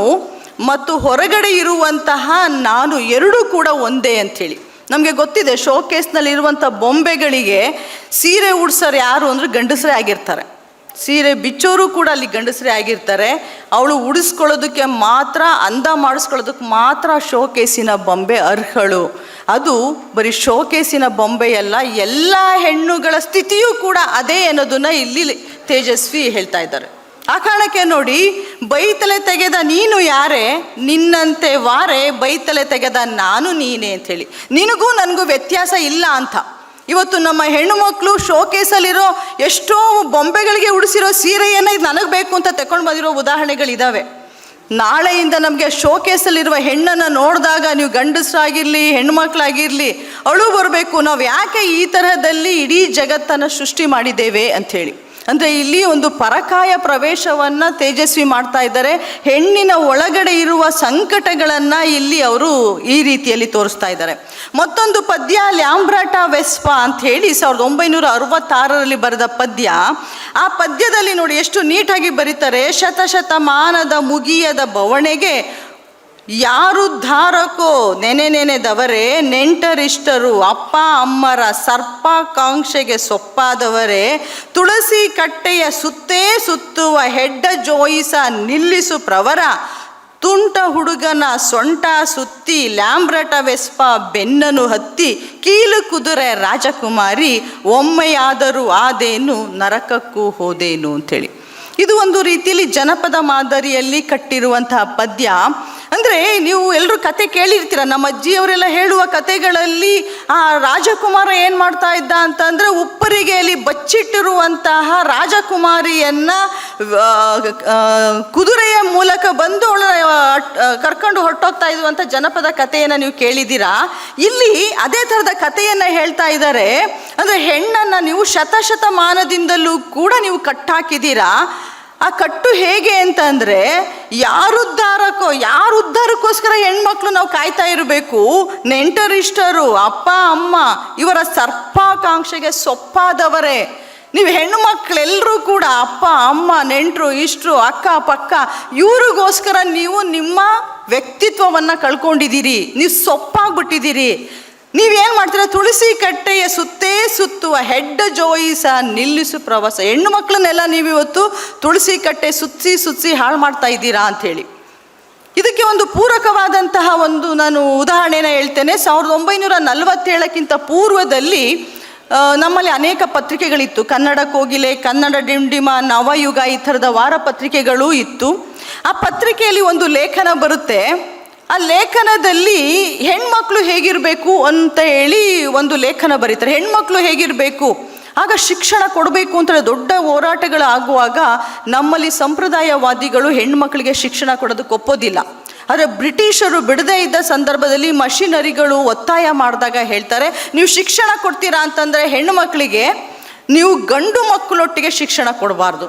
ಮತ್ತು ಹೊರಗಡೆ ಇರುವಂತಹ ನಾನು ಎರಡೂ ಕೂಡ ಒಂದೇ ಅಂಥೇಳಿ. ನಮಗೆ ಗೊತ್ತಿದೆ ಶೋಕೇಸ್ನಲ್ಲಿರುವಂಥ ಬೊಂಬೆಗಳಿಗೆ ಸೀರೆ ಉಡ್ಸೋರು ಯಾರು ಅಂದರೆ ಗಂಡಸರೇ ಆಗಿರ್ತಾರೆ. ಸೀರೆ ಬಿಚ್ಚೋರು ಕೂಡ ಅಲ್ಲಿ ಗಂಡಸರೇ ಆಗಿರ್ತಾರೆ. ಅವಳು ಉಡಿಸ್ಕೊಳ್ಳೋದಕ್ಕೆ ಮಾತ್ರ, ಅಂದ ಮಾಡಿಸ್ಕೊಳ್ಳೋದಕ್ಕೆ ಮಾತ್ರ ಶೋಕೇಸಿನ ಬೊಂಬೆ ಅರ್ಹಳು. ಅದು ಬರೀ ಶೋಕೇಸಿನ ಬೊಂಬೆಯಲ್ಲ ಎಲ್ಲ ಹೆಣ್ಣುಗಳ ಸ್ಥಿತಿಯೂ ಕೂಡ ಅದೇ ಅನ್ನೋದನ್ನು ಇಲ್ಲಿ ತೇಜಸ್ವಿ ಹೇಳ್ತಾ ಇದ್ದಾರೆ. ಆ ಕಾರಣಕ್ಕೆ ನೋಡಿ, ಬೈತಲೆ ತೆಗೆದ ನೀನು ಯಾರೇ, ನಿನ್ನಂತೆ ವಾರೆ, ಬೈತಲೆ ತೆಗೆದ ನಾನು ನೀನೇ ಅಂಥೇಳಿ ನಿನಗೂ ನನಗೂ ವ್ಯತ್ಯಾಸ ಇಲ್ಲ ಅಂತ. ಇವತ್ತು ನಮ್ಮ ಹೆಣ್ಣು ಮಕ್ಕಳು ಶೋಕೇಸಲ್ಲಿರೋ ಎಷ್ಟೋ ಬೊಂಬೆಗಳಿಗೆ ಉಡಿಸಿರೋ ಸೀರೆಯನ್ನು ಇದು ನನಗೆ ಬೇಕು ಅಂತ ತಗೊಂಡು ಬಂದಿರೋ ಉದಾಹರಣೆಗಳಿದ್ದಾವೆ ನಾಳೆಯಿಂದ ನಮಗೆ ಶೋಕೇಸಲ್ಲಿರುವ ಹೆಣ್ಣನ್ನು ನೋಡಿದಾಗ ನೀವು ಗಂಡಸರಾಗಿರಲಿ ಹೆಣ್ಮಕ್ಳಾಗಿರಲಿ ಅಳು ಬರಬೇಕು. ನಾವು ಯಾಕೆ ಈ ತರಹದಲ್ಲಿ ಇಡೀ ಜಗತ್ತನ್ನು ಸೃಷ್ಟಿ ಮಾಡಿದ್ದೇವೆ ಅಂಥೇಳಿ ಅಂದರೆ ಇಲ್ಲಿ ಒಂದು ಪರಕಾಯ ಪ್ರವೇಶವನ್ನು ತೇಜಸ್ವಿ ಮಾಡ್ತಾ ಇದ್ದಾರೆ. ಹೆಣ್ಣಿನ ಒಳಗಡೆ ಇರುವ ಸಂಕಟಗಳನ್ನು ಇಲ್ಲಿ ಅವರು ಈ ರೀತಿಯಲ್ಲಿ ತೋರಿಸ್ತಾ ಇದ್ದಾರೆ. ಮತ್ತೊಂದು ಪದ್ಯ, ಲ್ಯಾಂಬ್ರಾಟ ವೆಸ್ಪಾ ಅಂತ ಹೇಳಿ ಸಾವಿರದ ಒಂಬೈನೂರ ಅರವತ್ತಾರರಲ್ಲಿ ಬರೆದ ಪದ್ಯ. ಆ ಪದ್ಯದಲ್ಲಿ ನೋಡಿ ಎಷ್ಟು ನೀಟಾಗಿ ಬರೀತಾರೆ. ಶತಶತಮಾನದ ಮುಗಿಯದ ಬವಣೆಗೆ ಯಾರು ಧಾರಕೋ ನೆನೆ ನೆನೆದವರೇ, ನೆಂಟರಿಷ್ಟರು, ಅಪ್ಪ, ಅಮ್ಮರ ಸರ್ಪಾಕಾಂಕ್ಷೆಗೆ ಸೊಪ್ಪಾದವರೇ, ತುಳಸಿ ಕಟ್ಟೆಯ ಸುತ್ತೇ ಸುತ್ತುವ ಹೆಡ್ಡ ಜೋಯಿಸ ನಿಲ್ಲಿಸು ಪ್ರವರ, ತುಂಟ ಹುಡುಗನ ಸೊಂಟ ಸುತ್ತಿ ಲ್ಯಾಂಬ್ರಟ ವೆಸ್ಪ ಬೆನ್ನನು ಹತ್ತಿ, ಕೀಲು ಕುದುರೆ ರಾಜಕುಮಾರಿ, ಒಮ್ಮೆಯಾದರೂ ಆದೇನು ನರಕಕ್ಕೂ ಹೋದೇನು ಅಂತೇಳಿ ಇದು ಒಂದು ರೀತಿಯಲ್ಲಿ ಜನಪದ ಮಾದರಿಯಲ್ಲಿ ಕಟ್ಟಿರುವಂತಹ ಪದ್ಯ. ಅಂದರೆ ನೀವು ಎಲ್ಲರೂ ಕತೆ ಕೇಳಿರ್ತೀರ, ನಮ್ಮ ಅಜ್ಜಿಯವರೆಲ್ಲ ಹೇಳುವ ಕತೆಗಳಲ್ಲಿ ಆ ರಾಜಕುಮಾರ ಏನು ಮಾಡ್ತಾ ಇದ್ದ ಅಂತಂದರೆ ಉಪ್ಪರಿಗೆಯಲ್ಲಿ ಬಚ್ಚಿಟ್ಟಿರುವಂತಹ ರಾಜಕುಮಾರಿಯನ್ನು ಕುದುರೆಯ ಮೂಲಕ ಬಂದು ಅವಳ ಕರ್ಕೊಂಡು ಹೊರಟೋಗ್ತಾ ಇರುವಂಥ ಜನಪದ ಕಥೆಯನ್ನು ನೀವು ಕೇಳಿದ್ದೀರಾ? ಇಲ್ಲಿ ಅದೇ ಥರದ ಕಥೆಯನ್ನು ಹೇಳ್ತಾ ಇದ್ದಾರೆ. ಅಂದರೆ ಹೆಣ್ಣನ್ನು ನೀವು ಶತಶತಮಾನದಿಂದಲೂ ಕೂಡ ನೀವು ಕಟ್ಟಾಕಿದ್ದೀರಾ? ಆ ಕಟ್ಟು ಹೇಗೆ ಅಂತಂದರೆ, ಯಾರು ಯಾರುದ್ಧಾರಕ್ಕೋ ಯಾರು ಉದ್ಧಾರಕ್ಕೋಸ್ಕರ ಹೆಣ್ಮಕ್ಳು ನಾವು ಕಾಯ್ತಾ ಇರಬೇಕು, ನೆಂಟರಿಷ್ಟರು, ಅಪ್ಪ, ಅಮ್ಮ, ಇವರ ಸರ್ಪಾಕಾಂಕ್ಷೆಗೆ ಸೊಪ್ಪಾದವರೇ. ನೀವು ಹೆಣ್ಣು ಮಕ್ಕಳೆಲ್ಲರೂ ಕೂಡ ಅಪ್ಪ, ಅಮ್ಮ, ನೆಂಟರು, ಇಷ್ಟರು, ಅಕ್ಕ, ಪಕ್ಕ, ಇವರಿಗೋಸ್ಕರ ನೀವು ನಿಮ್ಮ ವ್ಯಕ್ತಿತ್ವವನ್ನು ಕಳ್ಕೊಂಡಿದ್ದೀರಿ. ನೀವು ಸೊಪ್ಪಾಗ್ಬಿಟ್ಟಿದ್ದೀರಿ. ನೀವೇನು ಮಾಡ್ತೀರ? ತುಳಸಿ ಕಟ್ಟೆಯ ಸುತ್ತೇ ಸುತ್ತುವ ಹೆಡ್ಡ ಜೋಯಿಸ ನಿಲ್ಲಿಸು ಪ್ರವಾಸ. ಹೆಣ್ಣು ಮಕ್ಕಳನ್ನೆಲ್ಲ ನೀವು ಇವತ್ತು ತುಳಸಿ ಕಟ್ಟೆ ಸುತ್ತಿ ಸುತ್ತಿ ಹಾಳು ಮಾಡ್ತಾ ಇದ್ದೀರಾ ಅಂಥೇಳಿ. ಇದಕ್ಕೆ ಒಂದು ಪೂರಕವಾದಂತಹ ಒಂದು ನಾನು ಉದಾಹರಣೆನ ಹೇಳ್ತೇನೆ. ಸಾವಿರದ ಒಂಬೈನೂರ ನಲವತ್ತೇಳಕ್ಕಿಂತ ಪೂರ್ವದಲ್ಲಿ ನಮ್ಮಲ್ಲಿ ಅನೇಕ ಪತ್ರಿಕೆಗಳಿತ್ತು. ಕನ್ನಡ ಕೋಗಿಲೆ, ಕನ್ನಡ ಡಿಂಡಿಮ, ನವಯುಗ ಈ ಥರದ ವಾರ ಪತ್ರಿಕೆಗಳೂ ಇತ್ತು. ಆ ಪತ್ರಿಕೆಯಲ್ಲಿ ಒಂದು ಲೇಖನ ಬರುತ್ತೆ. ಆ ಲೇಖನದಲ್ಲಿ ಹೆಣ್ಮಕ್ಳು ಹೇಗಿರಬೇಕು ಅಂತ ಹೇಳಿ ಒಂದು ಲೇಖನ ಬರೀತಾರೆ. ಹೆಣ್ಮಕ್ಳು ಹೇಗಿರಬೇಕು? ಆಗ ಶಿಕ್ಷಣ ಕೊಡಬೇಕು ಅಂತ ದೊಡ್ಡ ಹೋರಾಟಗಳಾಗುವಾಗ ನಮ್ಮಲ್ಲಿ ಸಂಪ್ರದಾಯವಾದಿಗಳು ಹೆಣ್ಮಕ್ಳಿಗೆ ಶಿಕ್ಷಣ ಕೊಡೋದಕ್ಕೆ ಒಪ್ಪೋದಿಲ್ಲ. ಆದರೆ ಬ್ರಿಟಿಷರು ಬಿಡದೇ ಇದ್ದ ಸಂದರ್ಭದಲ್ಲಿ ಮಷಿನರಿಗಳು ಒತ್ತಾಯ ಮಾಡಿದಾಗ ಹೇಳ್ತಾರೆ, ನೀವು ಶಿಕ್ಷಣ ಕೊಡ್ತೀರಾ ಅಂತಂದರೆ ಹೆಣ್ಣು ಮಕ್ಕಳಿಗೆ ನೀವು ಗಂಡು ಮಕ್ಕಳೊಟ್ಟಿಗೆ ಶಿಕ್ಷಣ ಕೊಡಬಾರ್ದು.